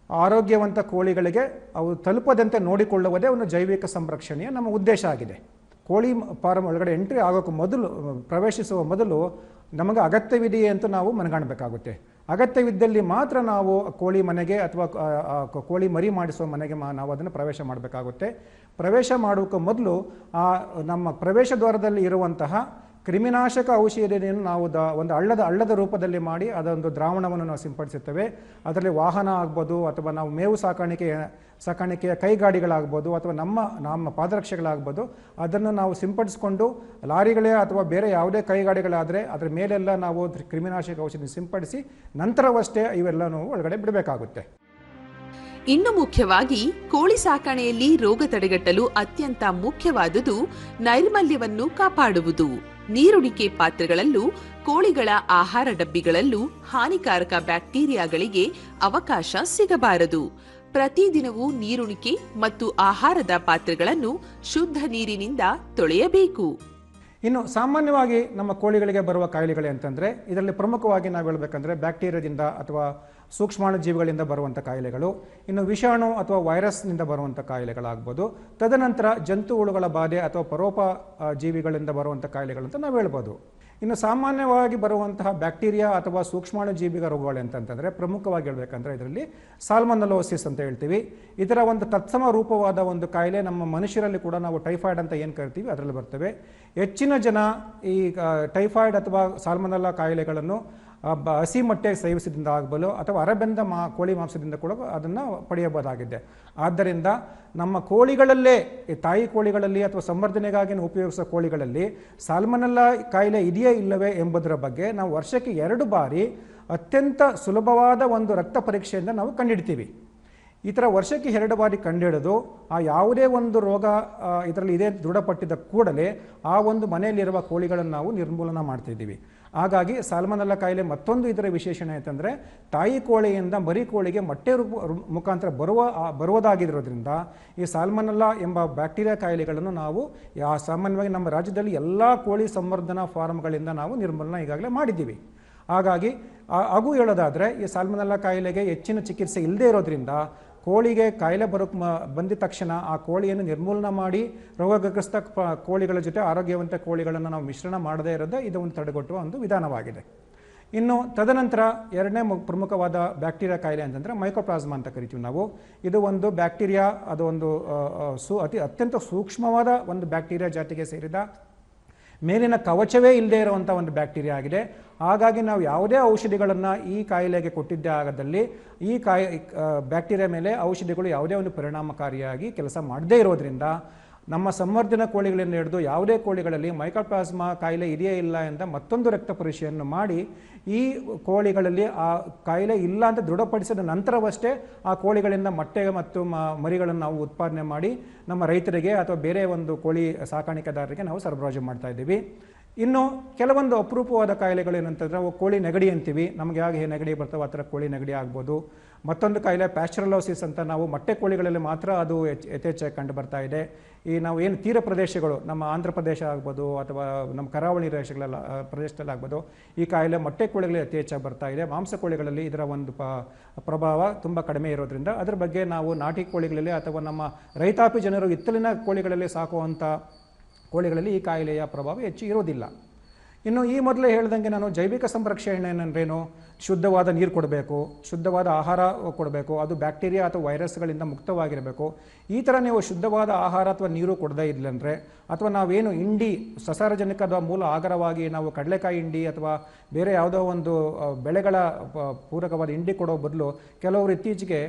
ಆರೋಗ್ಯವಂತ ಕೋಳಿಗಳಿಗೆ ಅವು ತಲುಪದಂತೆ ನೋಡಿಕೊಳ್ಳುವುದೇ ಒಂದು ಜೈವಿಕ ಸಂರಕ್ಷಣೆಯ ನಮ್ಮ ಉದ್ದೇಶ ಆಗಿದೆ. ಕೋಳಿ ಫಾರಂ ಒಳಗಡೆ ಎಂಟ್ರಿ ಆಗೋಕ್ಕೆ ಮೊದಲು ಪ್ರವೇಶಿಸುವ ಮೊದಲು ನಮಗೆ ಅಗತ್ಯವಿದೆಯೇ ಅಂತ ನಾವು ಮನಗಾಣಬೇಕಾಗುತ್ತೆ. ಅಗತ್ಯವಿದ್ದಲ್ಲಿ ಮಾತ್ರ ನಾವು ಕೋಳಿ ಮನೆಗೆ ಅಥವಾ ಕೋಳಿ ಮರಿ ಮಾಡಿಸುವ ಮನೆಗೆ ನಾವು ಅದನ್ನು ಪ್ರವೇಶ ಮಾಡಬೇಕಾಗುತ್ತೆ. ಪ್ರವೇಶ ಮಾಡೋಕ್ಕೆ ಮೊದಲು, ಆ, ನಮ್ಮ ಪ್ರವೇಶ ದ್ವಾರದಲ್ಲಿ ಇರುವಂತಹ ಕ್ರಿಮಿನಾಶಕ ಔಷಧಿಯನ್ನು ನಾವು ದ, ಒಂದು ಹಳ್ಳದ ಹಳ್ಳದ ರೂಪದಲ್ಲಿ ಮಾಡಿ ಅದೊಂದು ದ್ರಾವಣವನ್ನು ನಾವು ಸಿಂಪಡಿಸುತ್ತೇವೆ. ಅದರಲ್ಲಿ ವಾಹನ ಆಗ್ಬೋದು ಅಥವಾ ನಾವು ಮೇವು ಸಾಕಾಣಿಕೆ ಸಾಕಾಣಿಕೆಯ ಕೈಗಾಡಿಗಳಾಗ್ಬೋದು ಅಥವಾ ನಮ್ಮ ನಮ್ಮ ಪಾದರಕ್ಷೆಗಳಾಗ್ಬೋದು, ಅದನ್ನು ನಾವು ಸಿಂಪಡಿಸಿಕೊಂಡು ಲಾರಿಗಳೇ ಅಥವಾ ಬೇರೆ ಯಾವುದೇ ಕೈಗಾಡಿಗಳಾದರೆ ಅದರ ಮೇಲೆಲ್ಲ ನಾವು ಕ್ರಿಮಿನಾಶಕ ಔಷಧಿ ಸಿಂಪಡಿಸಿ ನಂತರವಷ್ಟೇ ಇವೆಲ್ಲನೂ ಒಳಗಡೆ ಬಿಡಬೇಕಾಗುತ್ತೆ. ಇನ್ನು ಮುಖ್ಯವಾಗಿ ಕೋಳಿ ಸಾಕಣೆಯಲ್ಲಿ ರೋಗ ತಡೆಗಟ್ಟಲು ಅತ್ಯಂತ ಮುಖ್ಯವಾದುದು ನೈರ್ಮಲ್ಯವನ್ನು ಕಾಪಾಡುವುದು. ನೀರುಣಿಕೆ ಪಾತ್ರೆಗಳಲ್ಲೂ, ಕೋಳಿಗಳ ಆಹಾರ ಡಬ್ಬಿಗಳಲ್ಲೂ ಹಾನಿಕಾರಕ ಬ್ಯಾಕ್ಟೀರಿಯಾಗಳಿಗೆ ಅವಕಾಶ ಸಿಗಬಾರದು. ಪ್ರತಿದಿನವೂ ನೀರುಣಿಕೆ ಮತ್ತು ಆಹಾರದ ಪಾತ್ರೆಗಳನ್ನು ಶುದ್ಧ ನೀರಿನಿಂದ ತೊಳೆಯಬೇಕು. ಇನ್ನು ಸಾಮಾನ್ಯವಾಗಿ ನಮ್ಮ ಕೋಳಿಗಳಿಗೆ ಬರುವ ಕಾಯಿಲೆಗಳೇ ಅಂತಂದರೆ, ಇದರಲ್ಲಿ ಪ್ರಮುಖವಾಗಿ ನಾವು ಹೇಳಬೇಕಂದ್ರೆ ಬ್ಯಾಕ್ಟೀರಿಯಾದಿಂದ ಅಥವಾ ಸೂಕ್ಷ್ಮಾಣು ಜೀವಿಗಳಿಂದ ಬರುವಂಥ ಕಾಯಿಲೆಗಳು, ಇನ್ನು ವಿಷಾಣು ಅಥವಾ ವೈರಸ್ನಿಂದ ಬರುವಂಥ ಕಾಯಿಲೆಗಳಾಗ್ಬೋದು, ತದನಂತರ ಜಂತು ಹುಳುಗಳ ಬಾಧೆ ಅಥವಾ ಪರೋಪ ಜೀವಿಗಳಿಂದ ಬರುವಂಥ ಕಾಯಿಲೆಗಳು ಅಂತ ನಾವು ಹೇಳ್ಬೋದು. ಇನ್ನು ಸಾಮಾನ್ಯವಾಗಿ ಬರುವಂತಹ ಬ್ಯಾಕ್ಟೀರಿಯಾ ಅಥವಾ ಸೂಕ್ಷ್ಮಾಣು ಜೀವಿಗಳ ರೋಗಗಳು ಅಂತಂತಂದರೆ ಪ್ರಮುಖವಾಗಿ ಹೇಳ್ಬೇಕಂದ್ರೆ ಇದರಲ್ಲಿ ಸಾಲ್ಮನಲೋಸಿಸ್ ಅಂತ ಹೇಳ್ತೀವಿ. ಇದರ ಒಂದು ತತ್ಸಮ ರೂಪವಾದ ಒಂದು ಕಾಯಿಲೆ ನಮ್ಮ ಮನುಷ್ಯರಲ್ಲಿ ಕೂಡ ನಾವು ಟೈಫಾಯ್ಡ್ ಅಂತ ಏನು ಕರಿತೀವಿ? ಅದರಲ್ಲಿ ಬರ್ತವೆ. ಹೆಚ್ಚಿನ ಜನ ಈ ಟೈಫಾಯ್ಡ್ ಅಥವಾ ಸಾಲ್ಮನಲ್ಲ ಕಾಯಿಲೆಗಳನ್ನು ಹಸಿ ಮೊಟ್ಟೆ ಸೇವಿಸಿದಿಂದ ಆಗಬಲು ಅಥವಾ ಅರಬೆಂದ ಮಾ ಕೋಳಿ ಮಾಂಸದಿಂದ ಕೂಡ ಅದನ್ನು ಪಡೆಯಬಹುದಾಗಿದೆ. ಆದ್ದರಿಂದ ನಮ್ಮ ಕೋಳಿಗಳಲ್ಲೇ ತಾಯಿ ಕೋಳಿಗಳಲ್ಲಿ ಅಥವಾ ಸಂವರ್ಧನೆಗಾಗಿ ಉಪಯೋಗಿಸುವ ಉಪಯೋಗಿಸೋ ಕೋಳಿಗಳಲ್ಲಿ ಸಾಲ್ಮನಲ್ಲ ಕಾಯಿಲೆ ಇದೆಯೇ ಇಲ್ಲವೇ ಎಂಬುದರ ಬಗ್ಗೆ ನಾವು ವರ್ಷಕ್ಕೆ ಎರಡು ಬಾರಿ ಅತ್ಯಂತ ಸುಲಭವಾದ ಒಂದು ರಕ್ತ ಪರೀಕ್ಷೆಯಿಂದ ನಾವು ಕಂಡಿಡ್ತೀವಿ. ಈ ಥರ ವರ್ಷಕ್ಕೆ ಎರಡು ಬಾರಿ ಕಂಡುಹಿಡಿದು ಆ ಯಾವುದೇ ಒಂದು ರೋಗ ಇದರಲ್ಲಿ ಇದೆ ದೃಢಪಟ್ಟಿದ್ದ ಕೂಡಲೇ ಆ ಒಂದು ಮನೆಯಲ್ಲಿರುವ ಕೋಳಿಗಳನ್ನು ನಾವು ನಿರ್ಮೂಲನ ಮಾಡ್ತಿದ್ದೀವಿ. ಹಾಗಾಗಿ ಸಾಲ್ಮನಲ್ಲ ಕಾಯಿಲೆ ಮತ್ತೊಂದು ಇದರ ವಿಶೇಷಣೆ ಅಂತಂದರೆ ತಾಯಿ ಕೋಳಿಯಿಂದ ಮರಿ ಕೋಳಿಗೆ ಮೊಟ್ಟೆ ರೂಪ ಮುಖಾಂತರ ಬರುವ ಬರುವುದಾಗಿರೋದ್ರಿಂದ ಈ ಸಾಲ್ಮನಲ್ಲ ಎಂಬ ಬ್ಯಾಕ್ಟೀರಿಯಾ ಕಾಯಿಲೆಗಳನ್ನು ನಾವು ಸಾಮಾನ್ಯವಾಗಿ ನಮ್ಮ ರಾಜ್ಯದಲ್ಲಿ ಎಲ್ಲ ಕೋಳಿ ಸಂವರ್ಧನಾ ಫಾರ್ಮ್ಗಳಿಂದ ನಾವು ನಿರ್ಮೂಲನ ಈಗಾಗಲೇ ಮಾಡಿದ್ದೀವಿ. ಹಾಗಾಗಿ ಹಾಗೂ ಹೇಳೋದಾದರೆ ಈ ಸಾಲ್ಮನಲ್ಲ ಕಾಯಿಲೆಗೆ ಹೆಚ್ಚಿನ ಚಿಕಿತ್ಸೆ ಇಲ್ಲದೇ ಇರೋದ್ರಿಂದ ಕೋಳಿಗೆ ಕಾಯಿಲೆ ಬರೋಕ್ಕೆ ಬಂದಿದ ತಕ್ಷಣ ಆ ಕೋಳಿಯನ್ನು ನಿರ್ಮೂಲನ ಮಾಡಿ ರೋಗಗ್ರಸ್ತ ಕೋಳಿಗಳ ಜೊತೆ ಆರೋಗ್ಯವಂತ ಕೋಳಿಗಳನ್ನು ನಾವು ಮಿಶ್ರಣ ಮಾಡದೇ ಇರೋದೇ ಇದು ಒಂದು ತಡೆಗಟ್ಟುವ ಒಂದು ವಿಧಾನವಾಗಿದೆ. ಇನ್ನು ತದನಂತರ ಎರಡನೇ ಪ್ರಮುಖವಾದ ಬ್ಯಾಕ್ಟೀರಿಯಾ ಕಾಯಿಲೆ ಅಂತಂದರೆ ಮೈಕೋಪ್ಲಾಸ್ಮಾ ಅಂತ ಕರಿತೀವಿ ನಾವು. ಇದು ಒಂದು ಬ್ಯಾಕ್ಟೀರಿಯಾ, ಅದು ಒಂದು ಸು, ಅತಿ ಅತ್ಯಂತ ಸೂಕ್ಷ್ಮವಾದ ಒಂದು ಬ್ಯಾಕ್ಟೀರಿಯಾ ಜಾತಿಗೆ ಸೇರಿದ ಮೇಲಿನ ಕವಚವೇ ಇಲ್ಲದೆ ಇರುವಂಥ ಒಂದು ಬ್ಯಾಕ್ಟೀರಿಯಾ ಆಗಿದೆ. ಹಾಗಾಗಿ ನಾವು ಯಾವುದೇ ಔಷಧಿಗಳನ್ನು ಈ ಕಾಯಿಲೆಗೆ ಕೊಟ್ಟಿದ್ದೇ ಆಗದಲ್ಲಿ ಈ ಕಾಯಿ ಬ್ಯಾಕ್ಟೀರಿಯಾ ಮೇಲೆ ಔಷಧಿಗಳು ಯಾವುದೇ ಒಂದು ಪರಿಣಾಮಕಾರಿಯಾಗಿ ಕೆಲಸ ಮಾಡದೇ ಇರೋದ್ರಿಂದ ನಮ್ಮ ಸಂವರ್ಧನ ಕೋಳಿಗಳಿಂದ ಹಿಡಿದು ಯಾವುದೇ ಕೋಳಿಗಳಲ್ಲಿ ಮೈಕೋಪ್ಲಾಸ್ಮಾ ಕಾಯಿಲೆ ಇದೆಯೇ ಇಲ್ಲ ಅಂತ ಮತ್ತೊಂದು ರಕ್ತ ಪರೀಕ್ಷೆಯನ್ನು ಮಾಡಿ ಈ ಕೋಳಿಗಳಲ್ಲಿ ಆ ಕಾಯಿಲೆ ಇಲ್ಲ ಅಂತ ದೃಢಪಡಿಸಿದ ನಂತರವಷ್ಟೇ ಆ ಕೋಳಿಗಳಿಂದ ಮೊಟ್ಟೆ ಮತ್ತು ಮರಿಗಳನ್ನು ನಾವು ಉತ್ಪಾದನೆ ಮಾಡಿ ನಮ್ಮ ರೈತರಿಗೆ ಅಥವಾ ಬೇರೆ ಒಂದು ಕೋಳಿ ಸಾಕಾಣಿಕೆದಾರರಿಗೆ ನಾವು ಸರಬರಾಜು ಮಾಡ್ತಾ ಇದ್ದೀವಿ. ಇನ್ನು ಕೆಲವೊಂದು ಅಪರೂಪವಾದ ಕಾಯಿಲೆಗಳು ಏನಂತಂದ್ರೆ ಅವು ಕೋಳಿ ನೆಗಡಿ ಅಂತೀವಿ. ನಮಗೆ ಹೇ ನೆಗಡಿ ಬರ್ತವೆ ಆ ಥರ ಕೋಳಿ ನೆಗಡಿ ಆಗ್ಬೋದು. ಮತ್ತೊಂದು ಕಾಯಿಲೆ ಪ್ಯಾಸ್ಚರಲೋಸಿಸ್ ಅಂತ ನಾವು ಮೊಟ್ಟೆ ಕೋಳಿಗಳಲ್ಲಿ ಮಾತ್ರ ಅದು ಯಥೇಚ್ಛ ಕಂಡು ಬರ್ತಾ ಇದೆ. ಈ ನಾವು ಏನು ತೀರ ಪ್ರದೇಶಗಳು, ನಮ್ಮ ಆಂಧ್ರ ಪ್ರದೇಶ ಆಗ್ಬೋದು ಅಥವಾ ನಮ್ಮ ಕರಾವಳಿ ಪ್ರದೇಶಗಳೆಲ್ಲ ಪ್ರದೇಶದಲ್ಲಿ ಆಗ್ಬೋದು, ಈ ಕಾಯಿಲೆ ಮೊಟ್ಟೆ ಕೋಳಿಗಳಲ್ಲಿ ಅತಿ ಹೆಚ್ಚಾಗಿ ಬರ್ತಾ ಇದೆ. ಮಾಂಸ ಕೋಳಿಗಳಲ್ಲಿ ಇದರ ಒಂದು ಪ, ಪ್ರಭಾವ ತುಂಬ ಕಡಿಮೆ ಇರೋದ್ರಿಂದ ಅದರ ಬಗ್ಗೆ ನಾವು ನಾಟಿ ಕೋಳಿಗಳಲ್ಲಿ ಅಥವಾ ನಮ್ಮ ರೈತಾಪಿ ಜನರು ಹಿತ್ತಲಿನ ಕೋಳಿಗಳಲ್ಲಿ ಸಾಕುವಂಥ ಕೋಳಿಗಳಲ್ಲಿ ಈ ಕಾಯಿಲೆಯ ಪ್ರಭಾವ ಹೆಚ್ಚು ಇರೋದಿಲ್ಲ. ಇನ್ನು ಈ ಮೊದಲೇ ಹೇಳ್ದಂಗೆ ನಾನು ಜೈವಿಕ ಸಂರಕ್ಷಣೆ ಏನಂದ್ರೇನು? ಶುದ್ಧವಾದ ನೀರು ಕೊಡಬೇಕು, ಶುದ್ಧವಾದ ಆಹಾರ ಕೊಡಬೇಕು, ಅದು ಬ್ಯಾಕ್ಟೀರಿಯಾ ಅಥವಾ ವೈರಸ್ಗಳಿಂದ ಮುಕ್ತವಾಗಿರಬೇಕು. ಈ ಥರ ನೀವು ಶುದ್ಧವಾದ ಆಹಾರ ಅಥವಾ ನೀರು ಕೊಡದೇ ಇಲ್ಲಂದರೆ ಅಥವಾ ನಾವೇನು ಇಂಡಿ ಸಸಾರಜನಕದ ಮೂಲ ಆಗರವಾಗಿ ನಾವು ಕಡಲೆಕಾಯಿ ಇಂಡಿ ಅಥವಾ ಬೇರೆ ಯಾವುದೋ ಒಂದು ಬೆಳೆಗಳ ಪೂರಕವಾದ ಇಂಡಿ ಕೊಡೋ ಬದಲು ಕೆಲವರು ಇತ್ತೀಚೆಗೆ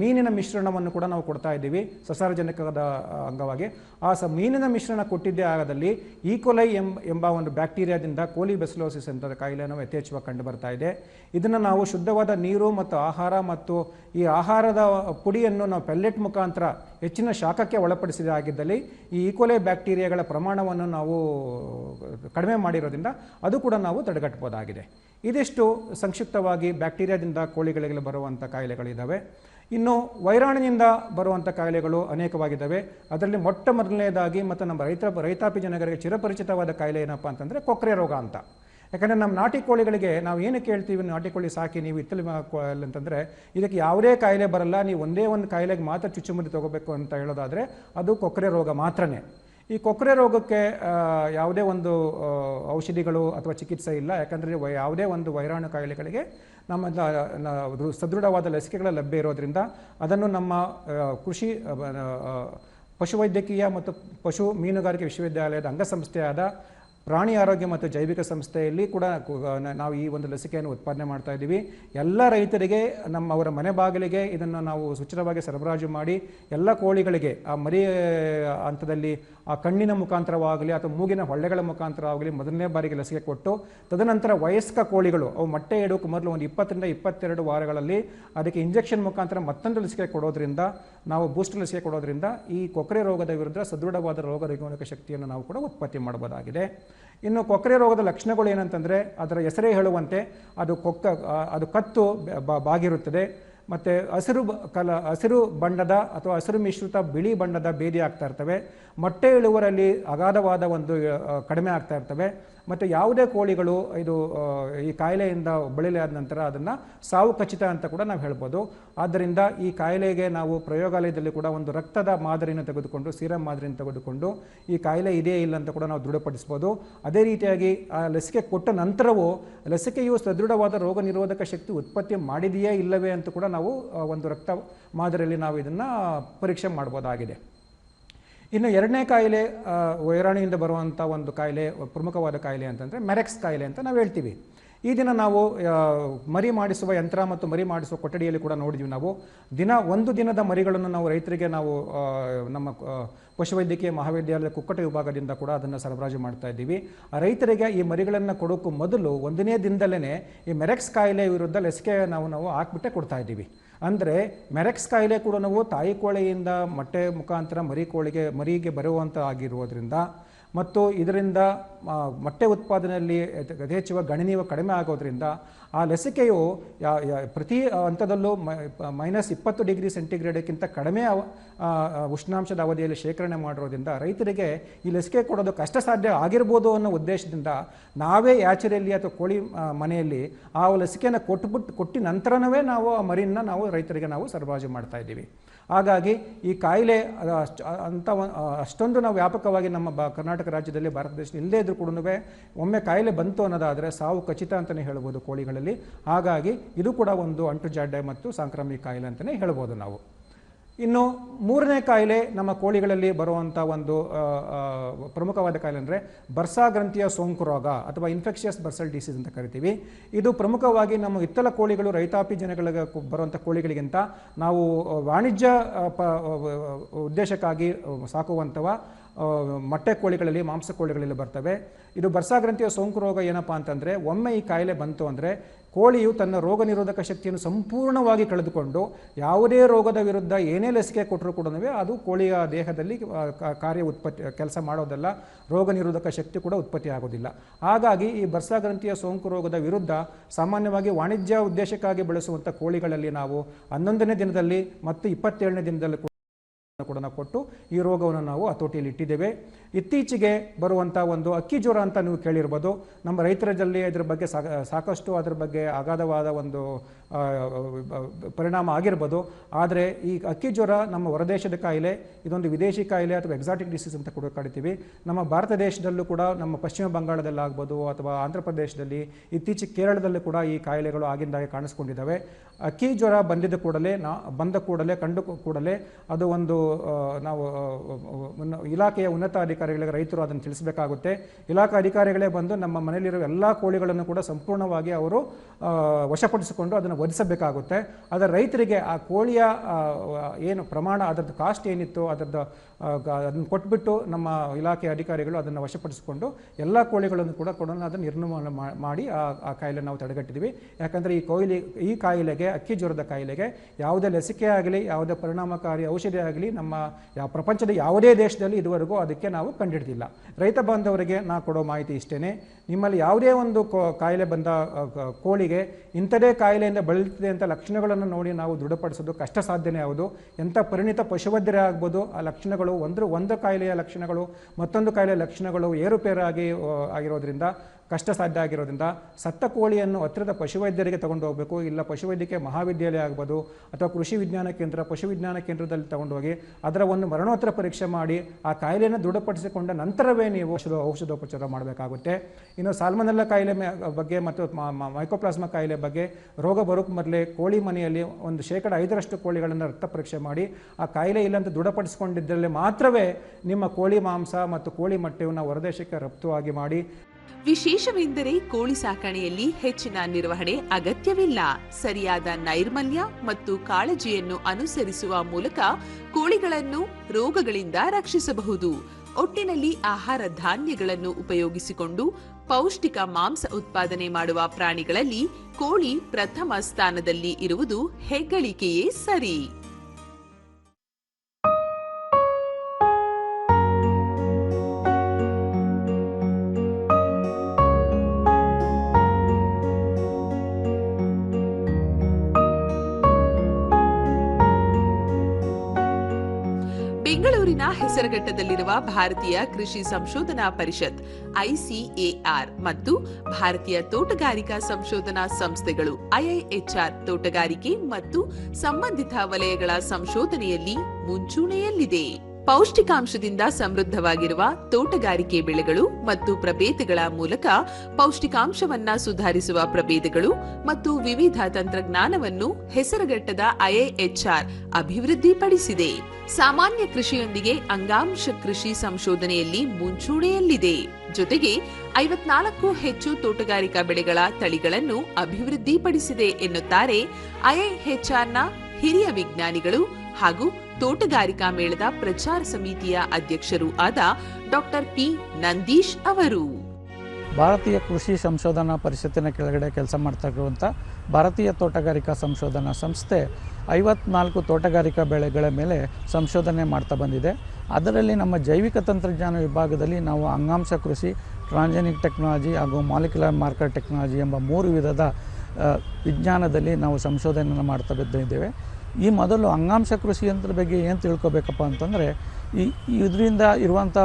ಮೀನಿನ ಮಿಶ್ರಣವನ್ನು ಕೂಡ ನಾವು ಕೊಡ್ತಾ ಇದ್ದೀವಿ, ಸಸಾರಜನಕದ ಅಂಗವಾಗಿ. ಆ ಸ ಮೀನಿನ ಮಿಶ್ರಣ ಕೊಟ್ಟಿದ್ದೇ ಆಗದಲ್ಲಿ, ಈಕೋಲೈ ಎಂಬ ಒಂದು ಬ್ಯಾಕ್ಟೀರಿಯಾದಿಂದ ಕೋಲಿ ಬೆಸ್ಲೋಸಿಸ್ ಅಂತ ಕಾಯಿಲೆಯನ್ನು ಯಥೇಚ್ಛವಾಗಿ ಕಂಡು ಬರ್ತಾ ಇದೆ. ಇದನ್ನು ನಾವು ಶುದ್ಧವಾದ ನೀರು ಮತ್ತು ಆಹಾರ ಮತ್ತು ಈ ಆಹಾರದ ಪುಡಿಯನ್ನು ನಾವು ಪೆಲ್ಲೆಟ್ ಮುಖಾಂತರ ಹೆಚ್ಚಿನ ಶಾಖಕ್ಕೆ ಒಳಪಡಿಸಿದ ಆಗಿದ್ದಲ್ಲಿ ಈ ಈಕೋಲೆ ಬ್ಯಾಕ್ಟೀರಿಯಾಗಳ ಪ್ರಮಾಣವನ್ನು ನಾವು ಕಡಿಮೆ ಮಾಡಿರೋದ್ರಿಂದ ಅದು ಕೂಡ ನಾವು ತಡೆಗಟ್ಟಬಹುದಾಗಿದೆ. ಇದಿಷ್ಟು ಸಂಕ್ಷಿಪ್ತವಾಗಿ ಬ್ಯಾಕ್ಟೀರಿಯಾದಿಂದ ಕೋಳಿಗಳಿಗೆ ಬರುವಂಥ ಕಾಯಿಲೆಗಳಿದ್ದಾವೆ ಇನ್ನು ವೈರಾಣಿನಿಂದ ಬರುವಂಥ ಕಾಯಿಲೆಗಳು ಅನೇಕವಾಗಿದ್ದಾವೆ ಅದರಲ್ಲಿ ಮೊಟ್ಟ ಮೊದಲನೇದಾಗಿ ಮತ್ತು ನಮ್ಮ ರೈತ ರೈತಾಪಿ ಜನಗರಿಗೆ ಚಿರಪರಿಚಿತವಾದ ಕಾಯಿಲೆ ಏನಪ್ಪ ಅಂತಂದರೆ ಕೊಕ್ರೆ ರೋಗ ಅಂತ. ಯಾಕಂದರೆ ನಮ್ಮ ನಾಟಿ ಕೋಳಿಗಳಿಗೆ ನಾವು ಏನು ಕೇಳ್ತೀವಿ ನಾಟಿ ಕೋಳಿ ಸಾಕಿ, ನೀವು ಇತ್ತಲಿ ಅಂತಂದರೆ ಇದಕ್ಕೆ ಯಾವುದೇ ಕಾಯಿಲೆ ಬರಲ್ಲ, ನೀವು ಒಂದೇ ಒಂದು ಕಾಯಿಲೆಗೆ ಮಾತ್ರ ಚುಚ್ಚುಮದ್ದು ತಗೋಬೇಕು ಅಂತ ಹೇಳೋದಾದರೆ ಅದು ಕೊಕ್ಕರೆ ರೋಗ ಮಾತ್ರನೇ. ಈ ಕೊಕ್ಕರೆ ರೋಗಕ್ಕೆ ಯಾವುದೇ ಒಂದು ಔಷಧಿಗಳು ಅಥವಾ ಚಿಕಿತ್ಸೆ ಇಲ್ಲ. ಯಾಕಂದರೆ ಯಾವುದೇ ಒಂದು ವೈರಾಣು ಕಾಯಿಲೆಗಳಿಗೆ ನಮ್ಮ ಸದೃಢವಾದ ಲಸಿಕೆಗಳ ಲಭ್ಯ ಇರೋದ್ರಿಂದ ಅದನ್ನು ನಮ್ಮ ಕೃಷಿ ಪಶುವೈದ್ಯಕೀಯ ಮತ್ತು ಪಶು ಮೀನುಗಾರಿಕೆ ವಿಶ್ವವಿದ್ಯಾಲಯದ ಅಂಗಸಂಸ್ಥೆಯಾದ ಪ್ರಾಣಿ ಆರೋಗ್ಯ ಮತ್ತು ಜೈವಿಕ ಸಂಸ್ಥೆಯಲ್ಲಿ ಕೂಡ ನಾವು ಈ ಒಂದು ಲಸಿಕೆಯನ್ನು ಉತ್ಪಾದನೆ ಮಾಡ್ತಾ ಇದ್ದೀವಿ. ಎಲ್ಲ ರೈತರಿಗೆ, ನಮ್ಮ ಅವರ ಮನೆ ಬಾಗಿಲಿಗೆ ಇದನ್ನು ನಾವು ಸುಚಿತವಾಗಿ ಸರಬರಾಜು ಮಾಡಿ, ಎಲ್ಲ ಕೋಳಿಗಳಿಗೆ, ಆ ಮರಿ ಹಂತದಲ್ಲಿ ಆ ಕಣ್ಣಿನ ಮುಖಾಂತರವಾಗಲಿ ಅಥವಾ ಮೂಗಿನ ಹೊಳ್ಳೆಗಳ ಮುಖಾಂತರವಾಗಲಿ ಮೊದಲನೇ ಬಾರಿಗೆ ಲಸಿಕೆ ಕೊಟ್ಟು, ತದನಂತರ ವಯಸ್ಕ ಕೋಳಿಗಳು, ಅವು ಮೊಟ್ಟೆ ಇಡೋಕೆ ಮೊದಲು ಒಂದು ಇಪ್ಪತ್ತರಿಂದ ಇಪ್ಪತ್ತೆರಡು ವಾರಗಳಲ್ಲಿ ಅದಕ್ಕೆ ಇಂಜೆಕ್ಷನ್ ಮುಖಾಂತರ ಮತ್ತೊಂದು ಲಸಿಕೆ ಕೊಡೋದ್ರಿಂದ, ನಾವು ಬೂಸ್ಟರ್ ಲಸಿಕೆ ಕೊಡೋದ್ರಿಂದ ಈ ಕೊಕ್ಕರೆ ರೋಗದ ವಿರುದ್ಧ ಸದೃಢವಾದ ರೋಗ ನಿರೋಧಕ ಶಕ್ತಿಯನ್ನು ನಾವು ಕೂಡ ಉತ್ಪತ್ತಿ ಮಾಡಬಹುದಾಗಿದೆ. ಇನ್ನು ಕೊಕ್ಕರೆ ರೋಗದ ಲಕ್ಷಣಗಳು ಏನಂತಂದರೆ ಅದರ ಹೆಸರೇ ಹೇಳುವಂತೆ ಅದು ಕೊಕ್ಕ ಅದು ಕತ್ತು ಬಾಗಿರುತ್ತದೆ. ಮತ್ತು ಹಸಿರು ಕಲ, ಹಸಿರು ಬಣ್ಣದ ಅಥವಾ ಹಸಿರು ಮಿಶ್ರಿತ ಬಿಳಿ ಬಣ್ಣದ ಬೇದಿ ಆಗ್ತಾ ಇರ್ತವೆ. ಮೊಟ್ಟೆ ಇಳುವರಲ್ಲಿ ಅಗಾಧವಾದ ಒಂದು ಕಡಿಮೆ ಆಗ್ತಾ ಇರ್ತವೆ. ಮತ್ತು ಯಾವುದೇ ಕೋಳಿಗಳು ಇದು ಈ ಕಾಯಿಲೆಯಿಂದ ಬಳಲಿ ಆದ ನಂತರ ಅದನ್ನು ಸಾವು ಖಚಿತ ಅಂತ ಕೂಡ ನಾವು ಹೇಳ್ಬೋದು. ಆದ್ದರಿಂದ ಈ ಕಾಯಿಲೆಗೆ ನಾವು ಪ್ರಯೋಗಾಲಯದಲ್ಲಿ ಕೂಡ ಒಂದು ರಕ್ತದ ಮಾದರಿಯನ್ನು ತೆಗೆದುಕೊಂಡು ಸೀರಮ್ ಮಾದರಿಯನ್ನು ತೆಗೆದುಕೊಂಡು ಈ ಕಾಯಿಲೆ ಇದೆಯೇ ಇಲ್ಲ ಅಂತ ಕೂಡ ನಾವು ದೃಢಪಡಿಸ್ಬೋದು. ಅದೇ ರೀತಿಯಾಗಿ ಆ ಲಸಿಕೆ ಕೊಟ್ಟ ನಂತರವೂ ಲಸಿಕೆಯು ಸದೃಢವಾದ ರೋಗ ನಿರೋಧಕ ಶಕ್ತಿ ಉತ್ಪತ್ತಿ ಮಾಡಿದೆಯೇ ಇಲ್ಲವೇ ಅಂತ ಕೂಡ ನಾವು ಒಂದು ರಕ್ತ ಮಾದರಿಯಲ್ಲಿ ನಾವು ಇದನ್ನು ಪರೀಕ್ಷೆ ಮಾಡ್ಬೋದಾಗಿದೆ. ಇನ್ನು ಎರಡನೇ ಕಾಯಿಲೆ ವೈರಾಣಿಯಿಂದ ಬರುವಂಥ ಒಂದು ಕಾಯಿಲೆ, ಪ್ರಮುಖವಾದ ಕಾಯಿಲೆ ಅಂತಂದರೆ ಮೆರೆಕ್ಸ್ ಕಾಯಿಲೆ ಅಂತ ನಾವು ಹೇಳ್ತೀವಿ. ಈ ದಿನ ನಾವು ಮರಿ ಮಾಡಿಸುವ ಯಂತ್ರ ಮತ್ತು ಮರಿ ಮಾಡಿಸುವ ಕೊಠಡಿಯಲ್ಲಿ ಕೂಡ ನೋಡಿದ್ವಿ ನಾವು. ದಿನ ಒಂದು ದಿನದ ಮರಿಗಳನ್ನು ನಾವು ರೈತರಿಗೆ ನಾವು ನಮ್ಮ ಪಶುವೈದ್ಯಕೀಯ ಮಹಾವಿದ್ಯಾಲಯದ ಕುಕ್ಕಟ ವಿಭಾಗದಿಂದ ಕೂಡ ಅದನ್ನು ಸರಬರಾಜು ಮಾಡ್ತಾ ಇದ್ದೀವಿ. ರೈತರಿಗೆ ಈ ಮರಿಗಳನ್ನು ಕೊಡೋಕ್ಕೂ ಮೊದಲು ಒಂದನೇ ದಿನದಲ್ಲೇ ಈ ಮೆರೆಕ್ಸ್ ಕಾಯಿಲೆ ವಿರುದ್ಧ ಲಸಿಕೆ ನಾವು ನಾವು ಹಾಕ್ಬಿಟ್ಟೆ ಕೊಡ್ತಾ ಇದ್ದೀವಿ. ಅಂದರೆ ಮೆರೆಕ್ಸ್ ಕಾಯಿಲೆ ಕೂಡ ನಾವು ತಾಯಿ ಕೋಳಿಯಿಂದ ಮೊಟ್ಟೆ ಮುಖಾಂತರ ಮರಿ ಕೋಳಿಗೆ, ಮರಿಗೆ ಬರುವಂಥ ಆಗಿರುವುದರಿಂದ ಮತ್ತು ಇದರಿಂದ ಮೊಟ್ಟೆ ಉತ್ಪಾದನೆಯಲ್ಲಿ ಯಥೇಚ್ಛವ ಗಣನೀಯ ಕಡಿಮೆ ಆಗೋದ್ರಿಂದ ಆ ಲಸಿಕೆಯು ಪ್ರತಿ ಹಂತದಲ್ಲೂ ಮೈನಸ್ ಇಪ್ಪತ್ತು ಡಿಗ್ರಿ ಸೆಂಟಿಗ್ರೇಡ್ಕ್ಕಿಂತ ಕಡಿಮೆ ಉಷ್ಣಾಂಶದ ಅವಧಿಯಲ್ಲಿ ಶೇಖರಣೆ ಮಾಡಿರೋದ್ರಿಂದ ರೈತರಿಗೆ ಈ ಲಸಿಕೆ ಕೊಡೋದು ಕಷ್ಟ ಸಾಧ್ಯ ಆಗಿರ್ಬೋದು ಅನ್ನೋ ಉದ್ದೇಶದಿಂದ ನಾವೇ ಯಾಚರಿಯಲ್ಲಿ ಅಥವಾ ಕೋಳಿ ಮನೆಯಲ್ಲಿ ಆ ಲಸಿಕೆಯನ್ನು ಕೊಟ್ಬಿಟ್ಟು ಕೊಟ್ಟಿ ನಂತರವೇ ನಾವು ಆ ಮರಿನ ನಾವು ರೈತರಿಗೆ ನಾವು ಸರಬರಾಜು ಮಾಡ್ತಾ ಇದ್ದೀವಿ. ಹಾಗಾಗಿ ಈ ಕಾಯಿಲೆ ಅಂತ ಅಷ್ಟೊಂದು ನಾವು ವ್ಯಾಪಕವಾಗಿ ನಮ್ಮ ಕರ್ನಾಟಕ ರಾಜ್ಯದಲ್ಲಿ, ಭಾರತ ದೇಶದಲ್ಲಿ ಇಲ್ಲದೇ ಕೂಡ ಒಮ್ಮೆ ಕಾಯಿಲೆ ಬಂತು ಅನ್ನೋದಾದರೆ ಸಾವು ಖಚಿತ ಅಂತಲೇ ಹೇಳ್ಬೋದು ಕೋಳಿಗಳಲ್ಲಿ. ಹಾಗಾಗಿ ಇದು ಕೂಡ ಒಂದು ಅಂಟುಜಾಡ್ಯ ಮತ್ತು ಸಾಂಕ್ರಾಮಿಕ ಕಾಯಿಲೆ ಅಂತಲೇ ಹೇಳ್ಬೋದು ನಾವು. ಇನ್ನು ಮೂರನೇ ಕಾಯಿಲೆ ನಮ್ಮ ಕೋಳಿಗಳಲ್ಲಿ ಬರುವಂಥ ಒಂದು ಪ್ರಮುಖವಾದ ಕಾಯಿಲೆ ಅಂದರೆ ಬರ್ಸಾ ಗ್ರಂಥಿಯ ಸೋಂಕು ರೋಗ ಅಥವಾ ಇನ್ಫೆಕ್ಷಿಯಸ್ ಬರ್ಸಲ್ ಡಿಸೀಸ್ ಅಂತ ಕರಿತೀವಿ. ಇದು ಪ್ರಮುಖವಾಗಿ ನಮ್ಮ ಇತ್ತಲ ಕೋಳಿಗಳು, ರೈತಾಪಿ ಜನಗಳಿಗೆ ಬರುವಂಥ ಕೋಳಿಗಳಿಗಿಂತ ನಾವು ವಾಣಿಜ್ಯ ಪ ಉದ್ದೇಶಕ್ಕಾಗಿ ಸಾಕುವಂಥವ ಮೊಟ್ಟೆ ಕೋಳಿಗಳಲ್ಲಿ, ಮಾಂಸ ಕೋಳಿಗಳಲ್ಲಿ ಬರ್ತವೆ. ಇದು ಬರ್ಸಾಗ್ರಂಥಿಯ ಸೋಂಕು ರೋಗ ಏನಪ್ಪ ಅಂತಂದರೆ, ಒಮ್ಮೆ ಈ ಕಾಯಿಲೆ ಬಂತು ಅಂದರೆ ಕೋಳಿಯು ತನ್ನ ರೋಗ ನಿರೋಧಕ ಶಕ್ತಿಯನ್ನು ಸಂಪೂರ್ಣವಾಗಿ ಕಳೆದುಕೊಂಡು ಯಾವುದೇ ರೋಗದ ವಿರುದ್ಧ ಏನೇ ಲಸಿಕೆ ಕೊಟ್ಟರೂ ಕೂಡ ಅದು ಕೋಳಿಯ ದೇಹದಲ್ಲಿ ಕಾರ್ಯ ಉತ್ಪತ್ತಿ, ಕೆಲಸ ಮಾಡೋದಲ್ಲ, ರೋಗ ನಿರೋಧಕ ಶಕ್ತಿ ಕೂಡ ಉತ್ಪತ್ತಿ ಆಗೋದಿಲ್ಲ. ಹಾಗಾಗಿ ಈ ಬರ್ಸಾಗ್ರಂಥಿಯ ಸೋಂಕು ರೋಗದ ವಿರುದ್ಧ ಸಾಮಾನ್ಯವಾಗಿ ವಾಣಿಜ್ಯ ಉದ್ದೇಶಕ್ಕಾಗಿ ಬಳಸುವಂಥ ಕೋಳಿಗಳಲ್ಲಿ ನಾವು ಹನ್ನೊಂದನೇ ದಿನದಲ್ಲಿ ಮತ್ತು ಇಪ್ಪತ್ತೇಳನೇ ದಿನದಲ್ಲಿ ಕೂಡ ಕೊಟ್ಟು ಈ ರೋಗವನ್ನು ನಾವು ಹತೋಟಿಯಲ್ಲಿ ಇಟ್ಟಿದ್ದೇವೆ. ಇತ್ತೀಚೆಗೆ ಬರುವಂಥ ಒಂದು ಅಕ್ಕಿ ಜ್ವರ ಅಂತ ನೀವು ಕೇಳಿರ್ಬೋದು. ನಮ್ಮ ರೈತರಲ್ಲಿ ಇದ್ರ ಬಗ್ಗೆ ಸಾಕಷ್ಟು ಅದರ ಬಗ್ಗೆ ಅಗಾಧವಾದ ಒಂದು ಪರಿಣಾಮ ಆಗಿರ್ಬೋದು. ಆದರೆ ಈ ಅಕ್ಕಿ ಜ್ವರ ನಮ್ಮ ಹೊರದೇಶದ ಕಾಯಿಲೆ, ಇದೊಂದು ವಿದೇಶಿ ಕಾಯಿಲೆ ಅಥವಾ ಎಕ್ಸಾಟಿಕ್ ಡಿಸೀಸ್ ಅಂತ ಕೂಡ ಕರಿತೀವಿ ನಮ್ಮ ಭಾರತ ದೇಶದಲ್ಲೂ ಕೂಡ, ನಮ್ಮ ಪಶ್ಚಿಮ ಬಂಗಾಳದಲ್ಲಾಗ್ಬೋದು ಅಥವಾ ಆಂಧ್ರ ಪ್ರದೇಶದಲ್ಲಿ, ಇತ್ತೀಚೆಗೆ ಕೇರಳದಲ್ಲೂ ಕೂಡ ಈ ಕಾಯಿಲೆಗಳು ಆಗಿಂದಾಗೆ ಕಾಣಿಸ್ಕೊಂಡಿದ್ದಾವೆ. ಅಕ್ಕಿ ಜ್ವರ ಬಂದಿದ್ದ ಕೂಡಲೇ, ನಾ, ಬಂದ ಕೂಡಲೇ, ಕಂಡು ಕೂಡಲೇ ಅದು ಒಂದು ನಾವು ಇಲಾಖೆಯ ಉನ್ನತ ಅಧಿಕಾರಿಗಳಿಗೆ, ರೈತರು ಅದನ್ನು ತಿಳಿಸಬೇಕಾಗುತ್ತೆ. ಇಲಾಖಾ ಅಧಿಕಾರಿಗಳೇ ಬಂದು ನಮ್ಮ ಮನೆಯಲ್ಲಿರುವ ಎಲ್ಲ ಕೋಳಿಗಳನ್ನು ಕೂಡ ಸಂಪೂರ್ಣವಾಗಿ ಅವರು ವಶಪಡಿಸಿಕೊಂಡು ಅದನ್ನು ವಧಿಸಬೇಕಾಗುತ್ತೆ. ಆದರೆ ರೈತರಿಗೆ ಆ ಕೋಳಿಯ ಏನು ಪ್ರಮಾಣ ಅದರದ್ದು ಕಾಸ್ಟ್ ಏನಿತ್ತು ಅದರದ್ದು ಅದನ್ನು ಕೊಟ್ಬಿಟ್ಟು ನಮ್ಮ ಇಲಾಖೆ ಅಧಿಕಾರಿಗಳು ಅದನ್ನು ವಶಪಡಿಸಿಕೊಂಡು ಎಲ್ಲ ಕೋಳಿಗಳನ್ನು ಕೂಡ ಕೊಡೋಣ ಅದನ್ನು ನಿರ್ಮೂಲನೆ ಮಾಡಿ ಆ ಕಾಯಿಲೆ ನಾವು ತಡೆಗಟ್ಟಿದ್ವಿ. ಯಾಕಂದರೆ ಈ ಕೊಯ್ಲಿ, ಈ ಕಾಯಿಲೆಗೆ, ಅಕ್ಕಿ ಜ್ವರದ ಕಾಯಿಲೆಗೆ ಯಾವುದೇ ಲಸಿಕೆ ಆಗಲಿ, ಯಾವುದೇ ಪರಿಣಾಮಕಾರಿ ಔಷಧಿ ಆಗಲಿ ನಮ್ಮ ಯಾವ ಪ್ರಪಂಚದ ಯಾವುದೇ ದೇಶದಲ್ಲಿ ಇದುವರೆಗೂ ಅದಕ್ಕೆ ನಾವು ಕಂಡಿಡ್ದಿಲ್ಲ. ರೈತ ಬಾಂಧವರಿಗೆ ನಾ ಕೊಡೋ ಮಾಹಿತಿ ಇಷ್ಟೇ ನಿಮ್ಮಲ್ಲಿ ಯಾವುದೇ ಒಂದು ಕಾಯಿಲೆ ಬಂದ ಕೋಳಿಗೆ ಇಂಥದೇ ಕಾಯಿಲೆಯಿಂದ ಬಳಲ್ತಿದೆ ಅಂತ ಲಕ್ಷಣಗಳನ್ನು ನೋಡಿ ನಾವು ದೃಢಪಡಿಸೋದು ಕಷ್ಟ ಸಾಧ್ಯನೇ ಯಾವುದು ಎಂಥ ಪರಿಣಿತ ಪಶುವೈದ್ಯರೇ ಆಗ್ಬೋದು, ಆ ಲಕ್ಷಣಗಳು ಒಂದು ಒಂದು ಕಾಯಿಲೆಯ ಲಕ್ಷಣಗಳು ಮತ್ತೊಂದು ಕಾಯಿಲೆಯ ಲಕ್ಷಣಗಳು ಏರುಪೇರಾಗಿ ಆಗಿರೋದ್ರಿಂದ ಕಷ್ಟ ಸಾಧ್ಯ ಆಗಿರೋದ್ರಿಂದ ಸತ್ತ ಕೋಳಿಯನ್ನು ಹತ್ತಿರದ ಪಶುವೈದ್ಯರಿಗೆ ತಗೊಂಡು ಹೋಗಬೇಕು, ಇಲ್ಲ ಪಶುವೈದ್ಯಕೀಯ ಮಹಾವಿದ್ಯಾಲಯ ಆಗ್ಬೋದು, ಅಥವಾ ಕೃಷಿ ವಿಜ್ಞಾನ ಕೇಂದ್ರ, ಪಶು ವಿಜ್ಞಾನ ಕೇಂದ್ರದಲ್ಲಿ ತಗೊಂಡೋಗಿ ಅದರ ಒಂದು ಮರಣೋತ್ತರ ಪರೀಕ್ಷೆ ಮಾಡಿ ಆ ಕಾಯಿಲೆಯನ್ನು ದೃಢಪಡಿಸಿಕೊಂಡ ನಂತರವೇ ನೀವು ಔಷಧ, ಔಷಧೋಪಚಾರ ಮಾಡಬೇಕಾಗುತ್ತೆ. ಇನ್ನು ಸಾಲ್ಮನೆಲ್ಲ ಕಾಯಿಲೆ ಬಗ್ಗೆ ಮತ್ತು ಮೈಕೋಪ್ಲಾಸ್ಮಾ ಕಾಯಿಲೆ ಬಗ್ಗೆ ರೋಗ ಬರೋಕ್ಕೆ ಮೊದಲೇ ಕೋಳಿ ಮನೆಯಲ್ಲಿ ಒಂದು ಶೇಕಡ ಐದರಷ್ಟು ಕೋಳಿಗಳನ್ನು ರಕ್ತ ಪರೀಕ್ಷೆ ಮಾಡಿ, ಆ ಕಾಯಿಲೆ ಇಲ್ಲ ಅಂತ ಮಾತ್ರವೇ ನಿಮ್ಮ ಕೋಳಿ ಮಾಂಸ ಮತ್ತು ಕೋಳಿ ಮೊಟ್ಟೆಯನ್ನು ಹೊರದೇಶಕ್ಕೆ ರಫ್ತು ಆಗಿ ಮಾಡಿ. ವಿಶೇಷವೆಂದರೆ ಕೋಳಿ ಸಾಕಣೆಯಲ್ಲಿ ಹೆಚ್ಚಿನ ನಿರ್ವಹಣೆ ಅಗತ್ಯವಿಲ್ಲ. ಸರಿಯಾದ ನೈರ್ಮಲ್ಯ ಮತ್ತು ಕಾಳಜಿಯನ್ನು ಅನುಸರಿಸುವ ಮೂಲಕ ಕೋಳಿಗಳನ್ನು ರೋಗಗಳಿಂದ ರಕ್ಷಿಸಬಹುದು. ಒಟ್ಟಿನಲ್ಲಿ ಆಹಾರ ಧಾನ್ಯಗಳನ್ನು ಉಪಯೋಗಿಸಿಕೊಂಡು ಪೌಷ್ಟಿಕ ಮಾಂಸ ಉತ್ಪಾದನೆ ಮಾಡುವ ಪ್ರಾಣಿಗಳಲ್ಲಿ ಕೋಳಿ ಪ್ರಥಮ ಸ್ಥಾನದಲ್ಲಿ ಇರುವುದು ಹೆಗ್ಗಳಿಕೆಯೇ ಸರಿ. ಹೆಸರುಘಟ್ಟದಲ್ಲಿರುವ ಭಾರತೀಯ ಕೃಷಿ ಸಂಶೋಧನಾ ಪರಿಷತ್, ಐಸಿಎಆರ್ ಮತ್ತು ಭಾರತೀಯ ತೋಟಗಾರಿಕಾ ಸಂಶೋಧನಾ ಸಂಸ್ಥೆಗಳು, ಐಐಎಚ್ಆರ್ ತೋಟಗಾರಿಕೆ ಮತ್ತು ಸಂಬಂಧಿತ ವಲಯಗಳ ಸಂಶೋಧನೆಯಲ್ಲಿ ಮುಂಚೂಣಿಯಲ್ಲಿದೆ. ಪೌಷ್ಟಿಕಾಂಶದಿಂದ ಸಮೃದ್ಧವಾಗಿರುವ ತೋಟಗಾರಿಕೆ ಬೆಳೆಗಳು ಮತ್ತು ಪ್ರಭೇದಗಳ ಮೂಲಕ ಪೌಷ್ಟಿಕಾಂಶವನ್ನ ಸುಧಾರಿಸುವ ಪ್ರಭೇದಗಳು ಮತ್ತು ವಿವಿಧ ತಂತ್ರಜ್ಞಾನವನ್ನು ಹೆಸರುಗಟ್ಟದ ಐಐಎಚ್ಆರ್ ಅಭಿವೃದ್ಧಿಪಡಿಸಿದೆ. ಸಾಮಾನ್ಯ ಕೃಷಿಯೊಂದಿಗೆ ಅಂಗಾಂಶ ಕೃಷಿ ಸಂಶೋಧನೆಯಲ್ಲಿ ಮುಂಚೂಣಿಯಲ್ಲಿದೆ. ಜೊತೆಗೆ ಐವತ್ನಾಲ್ಕು ಹೆಚ್ಚು ತೋಟಗಾರಿಕಾ ಬೆಳೆಗಳ ತಳಿಗಳನ್ನು ಅಭಿವೃದ್ಧಿಪಡಿಸಿದೆ ಎನ್ನುತ್ತಾರೆ ಐಐಎಚ್ಆರ್ನ ಹಿರಿಯ ವಿಜ್ಞಾನಿಗಳು ಹಾಗೂ ತೋಟಗಾರಿಕಾ ಮೇಳದ ಪ್ರಚಾರ ಸಮಿತಿಯ ಅಧ್ಯಕ್ಷರೂ ಆದ ಡಾಕ್ಟರ್ ಪಿ ನಂದೀಶ್ ಅವರು. ಭಾರತೀಯ ಕೃಷಿ ಸಂಶೋಧನಾ ಪರಿಷತ್ತಿನ ಕೆಳಗಡೆ ಕೆಲಸ ಮಾಡ್ತಾ ಇರುವಂಥ ಭಾರತೀಯ ತೋಟಗಾರಿಕಾ ಸಂಶೋಧನಾ ಸಂಸ್ಥೆ ಐವತ್ನಾಲ್ಕು ತೋಟಗಾರಿಕಾ ಬೆಳೆಗಳ ಮೇಲೆ ಸಂಶೋಧನೆ ಮಾಡ್ತಾ ಬಂದಿದೆ. ಅದರಲ್ಲಿ ನಮ್ಮ ಜೈವಿಕ ತಂತ್ರಜ್ಞಾನ ವಿಭಾಗದಲ್ಲಿ ನಾವು ಅಂಗಾಂಶ ಕೃಷಿ ಟ್ರಾನ್ಜೆನಿಕ್ ಟೆಕ್ನಾಲಜಿ ಹಾಗೂ ಮಾಲಿಕ್ಯುಲರ್ ಮಾರ್ಕರ್ ಟೆಕ್ನಾಲಜಿ ಎಂಬ ಮೂರು ವಿಧದ ವಿಜ್ಞಾನದಲ್ಲಿ ನಾವು ಸಂಶೋಧನೆಯನ್ನು ಮಾಡ್ತಾ ಬಂದಿದ್ದೇವೆ. ಈ ಮೊದಲು ಅಂಗಾಂಶ ಕೃಷಿ ಯಂತ್ರದ ಬಗ್ಗೆ ಏನು ತಿಳ್ಕೊಬೇಕಪ್ಪ ಅಂತಂದರೆ, ಈ ಇದರಿಂದ ಇರುವಂಥ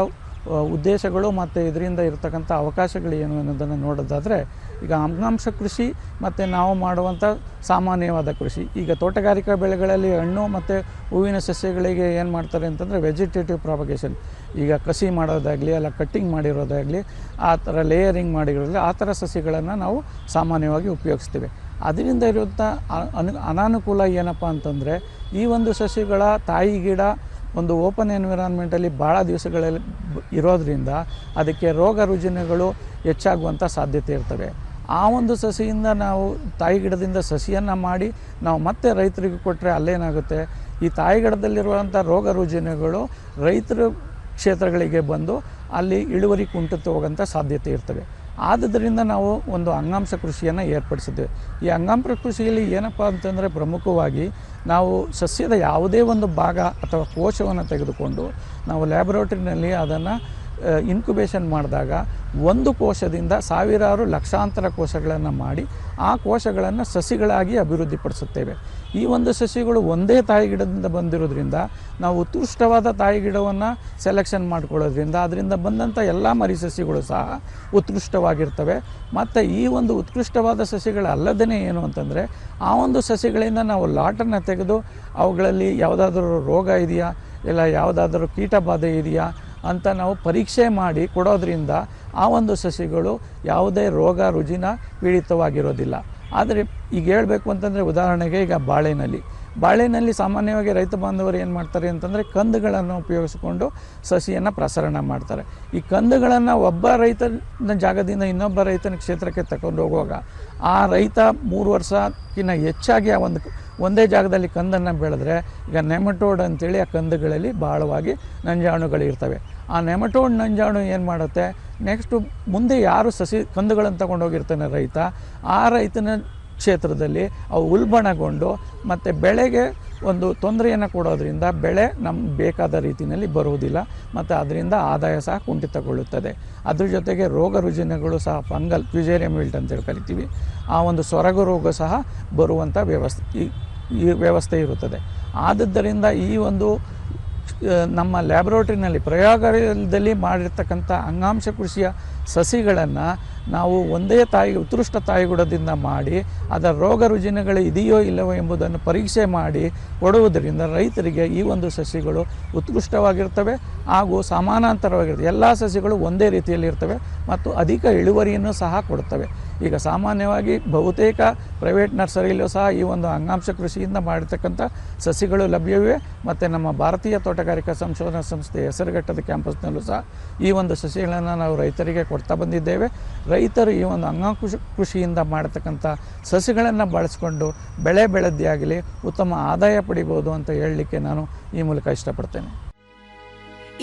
ಉದ್ದೇಶಗಳು ಮತ್ತು ಇದರಿಂದ ಇರತಕ್ಕಂಥ ಅವಕಾಶಗಳು ಏನು ಅನ್ನೋದನ್ನು ನೋಡೋದಾದರೆ, ಈಗ ಅಂಗಾಂಶ ಕೃಷಿ ಮತ್ತು ನಾವು ಮಾಡುವಂಥ ಸಾಮಾನ್ಯವಾದ ಕೃಷಿ. ಈಗ ತೋಟಗಾರಿಕಾ ಬೆಳೆಗಳಲ್ಲಿ ಹಣ್ಣು ಮತ್ತು ಹೂವಿನ ಸಸ್ಯಗಳಿಗೆ ಏನು ಮಾಡ್ತಾರೆ ಅಂತಂದರೆ ವೆಜಿಟೇಟಿವ್ ಪ್ರಾಪಗೇಷನ್ ಈಗ ಕಸಿ ಮಾಡೋದಾಗಲಿ ಅಲ್ಲ ಕಟ್ಟಿಂಗ್ ಮಾಡಿರೋದಾಗಲಿ, ಆ ಥರ ಲೇಯರಿಂಗ್ ಮಾಡಿರೋದಾಗಲಿ ಆ ಥರ ಸಸ್ಯಗಳನ್ನು ನಾವು ಸಾಮಾನ್ಯವಾಗಿ ಉಪಯೋಗಿಸ್ತೀವಿ. ಅದರಿಂದ ಇರುವಂಥ ಅನು, ಅನಾನುಕೂಲ ಏನಪ್ಪ ಅಂತಂದರೆ, ಈ ಒಂದು ಸಸಿಗಳ ತಾಯಿ ಗಿಡ ಒಂದು ಓಪನ್ ಎನ್ವಿರಾನ್ಮೆಂಟಲ್ಲಿ ಭಾಳ ದಿವಸಗಳಲ್ಲಿ ಇರೋದರಿಂದ ಅದಕ್ಕೆ ರೋಗ ರುಜಿನಗಳು ಹೆಚ್ಚಾಗುವಂಥ ಸಾಧ್ಯತೆ ಇರ್ತವೆ. ಆ ಒಂದು ಸಸಿಯಿಂದ ನಾವು ತಾಯಿ ಗಿಡದಿಂದ ಸಸಿಯನ್ನು ಮಾಡಿ ನಾವು ಮತ್ತೆ ರೈತರಿಗೆ ಕೊಟ್ಟರೆ ಅಲ್ಲೇನಾಗುತ್ತೆ? ಈ ತಾಯಿ ಗಿಡದಲ್ಲಿರುವಂಥ ರೋಗ ರುಜಿನಗಳು ರೈತರ ಕ್ಷೇತ್ರಗಳಿಗೆ ಬಂದು ಅಲ್ಲಿ ಇಳುವರಿ ಕುಂಠಿತ ಹೋಗೋಂಥ ಸಾಧ್ಯತೆ ಇರ್ತವೆ. ಆದುದರಿಂದ ನಾವು ಒಂದು ಅಂಗಾಂಶ ಕೃಷಿಯನ್ನು ಏರ್ಪಡಿಸಿದ್ದೇವೆ ಈ ಅಂಗಾಂಶ ಕೃಷಿಯಲ್ಲಿ ಏನಪ್ಪ ಅಂತಂದರೆ ಪ್ರಮುಖವಾಗಿ ನಾವು ಸಸ್ಯದ ಯಾವುದೇ ಒಂದು ಭಾಗ ಅಥವಾ ಕೋಶವನ್ನು ತೆಗೆದುಕೊಂಡು ನಾವು ಲ್ಯಾಬೊರೇಟರಿನಲ್ಲಿ ಅದನ್ನು ಇನ್ಕ್ಯುಬೇಷನ್ ಮಾಡಿದಾಗ ಒಂದು ಕೋಶದಿಂದ ಸಾವಿರಾರು ಲಕ್ಷಾಂತರ ಕೋಶಗಳನ್ನು ಮಾಡಿ ಆ ಕೋಶಗಳನ್ನು ಸಸಿಗಳಾಗಿ ಅಭಿವೃದ್ಧಿಪಡಿಸುತ್ತೇವೆ. ಈ ಒಂದು ಸಸಿಗಳು ಒಂದೇ ತಾಯಿ ಗಿಡದಿಂದ ಬಂದಿರೋದ್ರಿಂದ ನಾವು ಉತ್ಕೃಷ್ಟವಾದ ತಾಯಿ ಗಿಡವನ್ನು ಸೆಲೆಕ್ಷನ್ ಮಾಡ್ಕೊಳ್ಳೋದ್ರಿಂದ ಅದರಿಂದ ಬಂದಂಥ ಎಲ್ಲ ಮರಿ ಸಸಿಗಳು ಸಹ ಉತ್ಕೃಷ್ಟವಾಗಿರ್ತವೆ. ಮತ್ತು ಈ ಒಂದು ಉತ್ಕೃಷ್ಟವಾದ ಸಸಿಗಳಲ್ಲದೇ ಏನು ಅಂತಂದರೆ ಆ ಒಂದು ಸಸಿಗಳಿಂದ ನಾವು ಲಾಟನ್ನು ತೆಗೆದು ಅವುಗಳಲ್ಲಿ ಯಾವುದಾದ್ರೂ ರೋಗ ಇದೆಯಾ, ಇಲ್ಲ ಯಾವುದಾದ್ರೂ ಕೀಟ ಬಾಧೆ ಇದೆಯಾ ಅಂತ ನಾವು ಪರೀಕ್ಷೆ ಮಾಡಿ ಕೊಡೋದ್ರಿಂದ ಆ ಒಂದು ಸಸಿಗಳು ಯಾವುದೇ ರೋಗ ರುಜಿನ ಪೀಡಿತವಾಗಿರೋದಿಲ್ಲ. ಆದರೆ ಈಗ ಹೇಳಬೇಕು ಅಂತಂದರೆ ಉದಾಹರಣೆಗೆ ಈಗ ಬಾಳೆನಲ್ಲಿ. ಬಾಳೆನಲ್ಲಿ ಸಾಮಾನ್ಯವಾಗಿ ರೈತ ಬಾಂಧವರು ಏನು ಮಾಡ್ತಾರೆ ಅಂತಂದರೆ ಕಂದುಗಳನ್ನು ಉಪಯೋಗಿಸಿಕೊಂಡು ಸಸಿಯನ್ನು ಪ್ರಸರಣ ಮಾಡ್ತಾರೆ. ಈ ಕಂದುಗಳನ್ನು ಒಬ್ಬ ರೈತನ ಜಾಗದಿಂದ ಇನ್ನೊಬ್ಬ ರೈತನ ಕ್ಷೇತ್ರಕ್ಕೆ ತಗೊಂಡು ಹೋಗುವಾಗ ಆ ರೈತ ಮೂರು ವರ್ಷಕ್ಕಿಂತ ಹೆಚ್ಚಾಗಿ ಆ ಒಂದು ಒಂದೇ ಜಾಗದಲ್ಲಿ ಕಂದನ್ನು ಬೆಳೆದ್ರೆ ಈಗ ನೆಮಟೋಡ್ ಅಂತೇಳಿ ಆ ಕಂದುಗಳಲ್ಲಿ ಬಹಳವಾಗಿ ನಂಜಾಣುಗಳಿರ್ತವೆ. ಆ ನೆಮಟೋಡ್ ನಂಜಾಣು ಏನು ಮಾಡುತ್ತೆ? ನೆಕ್ಸ್ಟು ಮುಂದೆ ಯಾರು ಸಸಿ ಕಂದುಗಳನ್ನು ತಗೊಂಡೋಗಿರ್ತಾನೆ ರೈತ, ಆ ರೈತನ ಕ್ಷೇತ್ರದಲ್ಲಿ ಅವು ಉಲ್ಬಣಗೊಂಡು ಮತ್ತು ಬೆಳೆಗೆ ಒಂದು ತೊಂದರೆಯನ್ನು ಕೊಡೋದ್ರಿಂದ ಬೆಳೆ ನಮ್ಗೆ ಬೇಕಾದ ರೀತಿಯಲ್ಲಿ ಬರುವುದಿಲ್ಲ, ಮತ್ತು ಅದರಿಂದ ಆದಾಯ ಸಹ ಕುಂಠಿತಗೊಳ್ಳುತ್ತದೆ. ಅದ್ರ ಜೊತೆಗೆ ರೋಗ ರುಜಿನಗಳು ಸಹ ಫಂಗಲ್ ಫ್ಯೂಜೇರಿಯಂ ವಿಲ್ಟ್ ಅಂತೇಳಿ ಕರಿತೀವಿ. ಆ ಒಂದು ಸೊರಗು ರೋಗ ಸಹ ಬರುವಂಥ ವ್ಯವಸ್ಥೆ ಈ- ವ್ಯವಸ್ಥೆ ಇರುತ್ತದೆ. ಆದದ್ದರಿಂದ ಈ ಒಂದು ನಮ್ಮ ಲ್ಯಾಬ್ರೋಟ್ರಿನಲ್ಲಿ ಪ್ರಯೋಗಾಲಯದಲ್ಲಿ ಮಾಡಿರ್ತಕ್ಕಂಥ ಅಂಗಾಂಶ ಕೃಷಿಯ ಸಸಿಗಳನ್ನು ನಾವು ಒಂದೇ ತಾಯಿ ಉತ್ಕೃಷ್ಟ ತಾಯಿಗುಡದಿಂದ ಮಾಡಿ, ಅದರ ರೋಗ ರುಜಿನಗಳು ಇದೆಯೋ ಇಲ್ಲವೋ ಎಂಬುದನ್ನು ಪರೀಕ್ಷೆ ಮಾಡಿ ಕೊಡುವುದರಿಂದ ರೈತರಿಗೆ ಈ ಒಂದು ಸಸಿಗಳು ಉತ್ಕೃಷ್ಟವಾಗಿರ್ತವೆ ಹಾಗೂ ಸಮಾನಾಂತರವಾಗಿರ್ತವೆ. ಎಲ್ಲ ಸಸಿಗಳು ಒಂದೇ ರೀತಿಯಲ್ಲಿ ಇರ್ತವೆ ಮತ್ತು ಅಧಿಕ ಇಳುವರಿಯನ್ನು ಸಹ ಕೊಡುತ್ತವೆ. ಈಗ ಸಾಮಾನ್ಯವಾಗಿ ಬಹುತೇಕ ಪ್ರೈವೇಟ್ ನರ್ಸರಿಯಲ್ಲೂ ಸಹ ಈ ಒಂದು ಅಂಗಾಂಶ ಕೃಷಿಯಿಂದ ಮಾಡಿರ್ತಕ್ಕಂಥ ಸಸಿಗಳು ಲಭ್ಯವಿವೆ. ಮತ್ತು ನಮ್ಮ ಭಾರತೀಯ ತೋಟಗಾರಿಕಾ ಸಂಶೋಧನಾ ಸಂಸ್ಥೆ ಹೆಸರುಘಟ್ಟದ ಕ್ಯಾಂಪಸ್ನಲ್ಲೂ ಸಹ ಈ ಒಂದು ಸಸಿಗಳನ್ನು ನಾವು ರೈತರಿಗೆ ಕೊಡ್ತಾ ಬಂದಿದ್ದೇವೆ. ರೈತರು ಈ ಒಂದು ಅಂಗಾಂಶ ಕೃಷಿಯಿಂದ ಮಾಡತಕ್ಕಂಥ ಸಸಿಗಳನ್ನು ಬಳಸ್ಕೊಂಡು ಬೆಳೆ ಬೆಳೆದ್ದೇ ಆಗಲಿ ಉತ್ತಮ ಆದಾಯ ಪಡಿಬೋದು ಅಂತ ಹೇಳಲಿಕ್ಕೆ ನಾನು ಈ ಮೂಲಕ ಇಷ್ಟಪಡ್ತೇನೆ.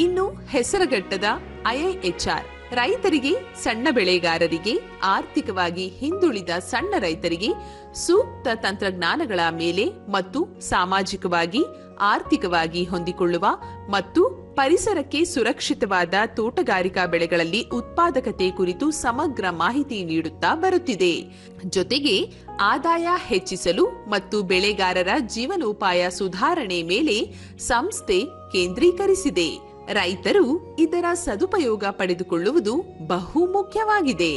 ಇನ್ನು ಹೆಸರುಘಟ್ಟದ ಐಐಎಚ್ಆರ್, ರೈತರಿಗೆ ಸಣ್ಣ ಬೆಳೆಗಾರರಿಗೆ ಆರ್ಥಿಕವಾಗಿ ಹಿಂದುಳಿದ ಸಣ್ಣ ರೈತರಿಗೆ ಸೂಕ್ತ ತಂತ್ರಜ್ಞಾನಗಳ ಮೇಲೆ ಮತ್ತು ಸಾಮಾಜಿಕವಾಗಿ ಆರ್ಥಿಕವಾಗಿ ಹೊಂದಿಕೊಳ್ಳುವ ಮತ್ತು ಪರಿಸರಕ್ಕೆ ಸುರಕ್ಷಿತವಾದ ತೋಟಗಾರಿಕಾ ಬೆಳೆಗಳಲ್ಲಿ ಉತ್ಪಾದಕತೆ ಕುರಿತು ಸಮಗ್ರ ಮಾಹಿತಿ ನೀಡುತ್ತಾ ಬರುತ್ತಿದೆ. ಜೊತೆಗೆ ಆದಾಯ ಹೆಚ್ಚಿಸಲು ಮತ್ತು ಬೆಳೆಗಾರರ ಜೀವನೋಪಾಯ ಸುಧಾರಣೆ ಮೇಲೆ ಸಂಸ್ಥೆ ಕೇಂದ್ರೀಕರಿಸಿದೆ. ರೈತರು ಇದರ ಸದುಪಯೋಗ ಪಡೆದುಕೊಳ್ಳುವುದು ಬಹು ಮುಖ್ಯವಾಗಿದೆ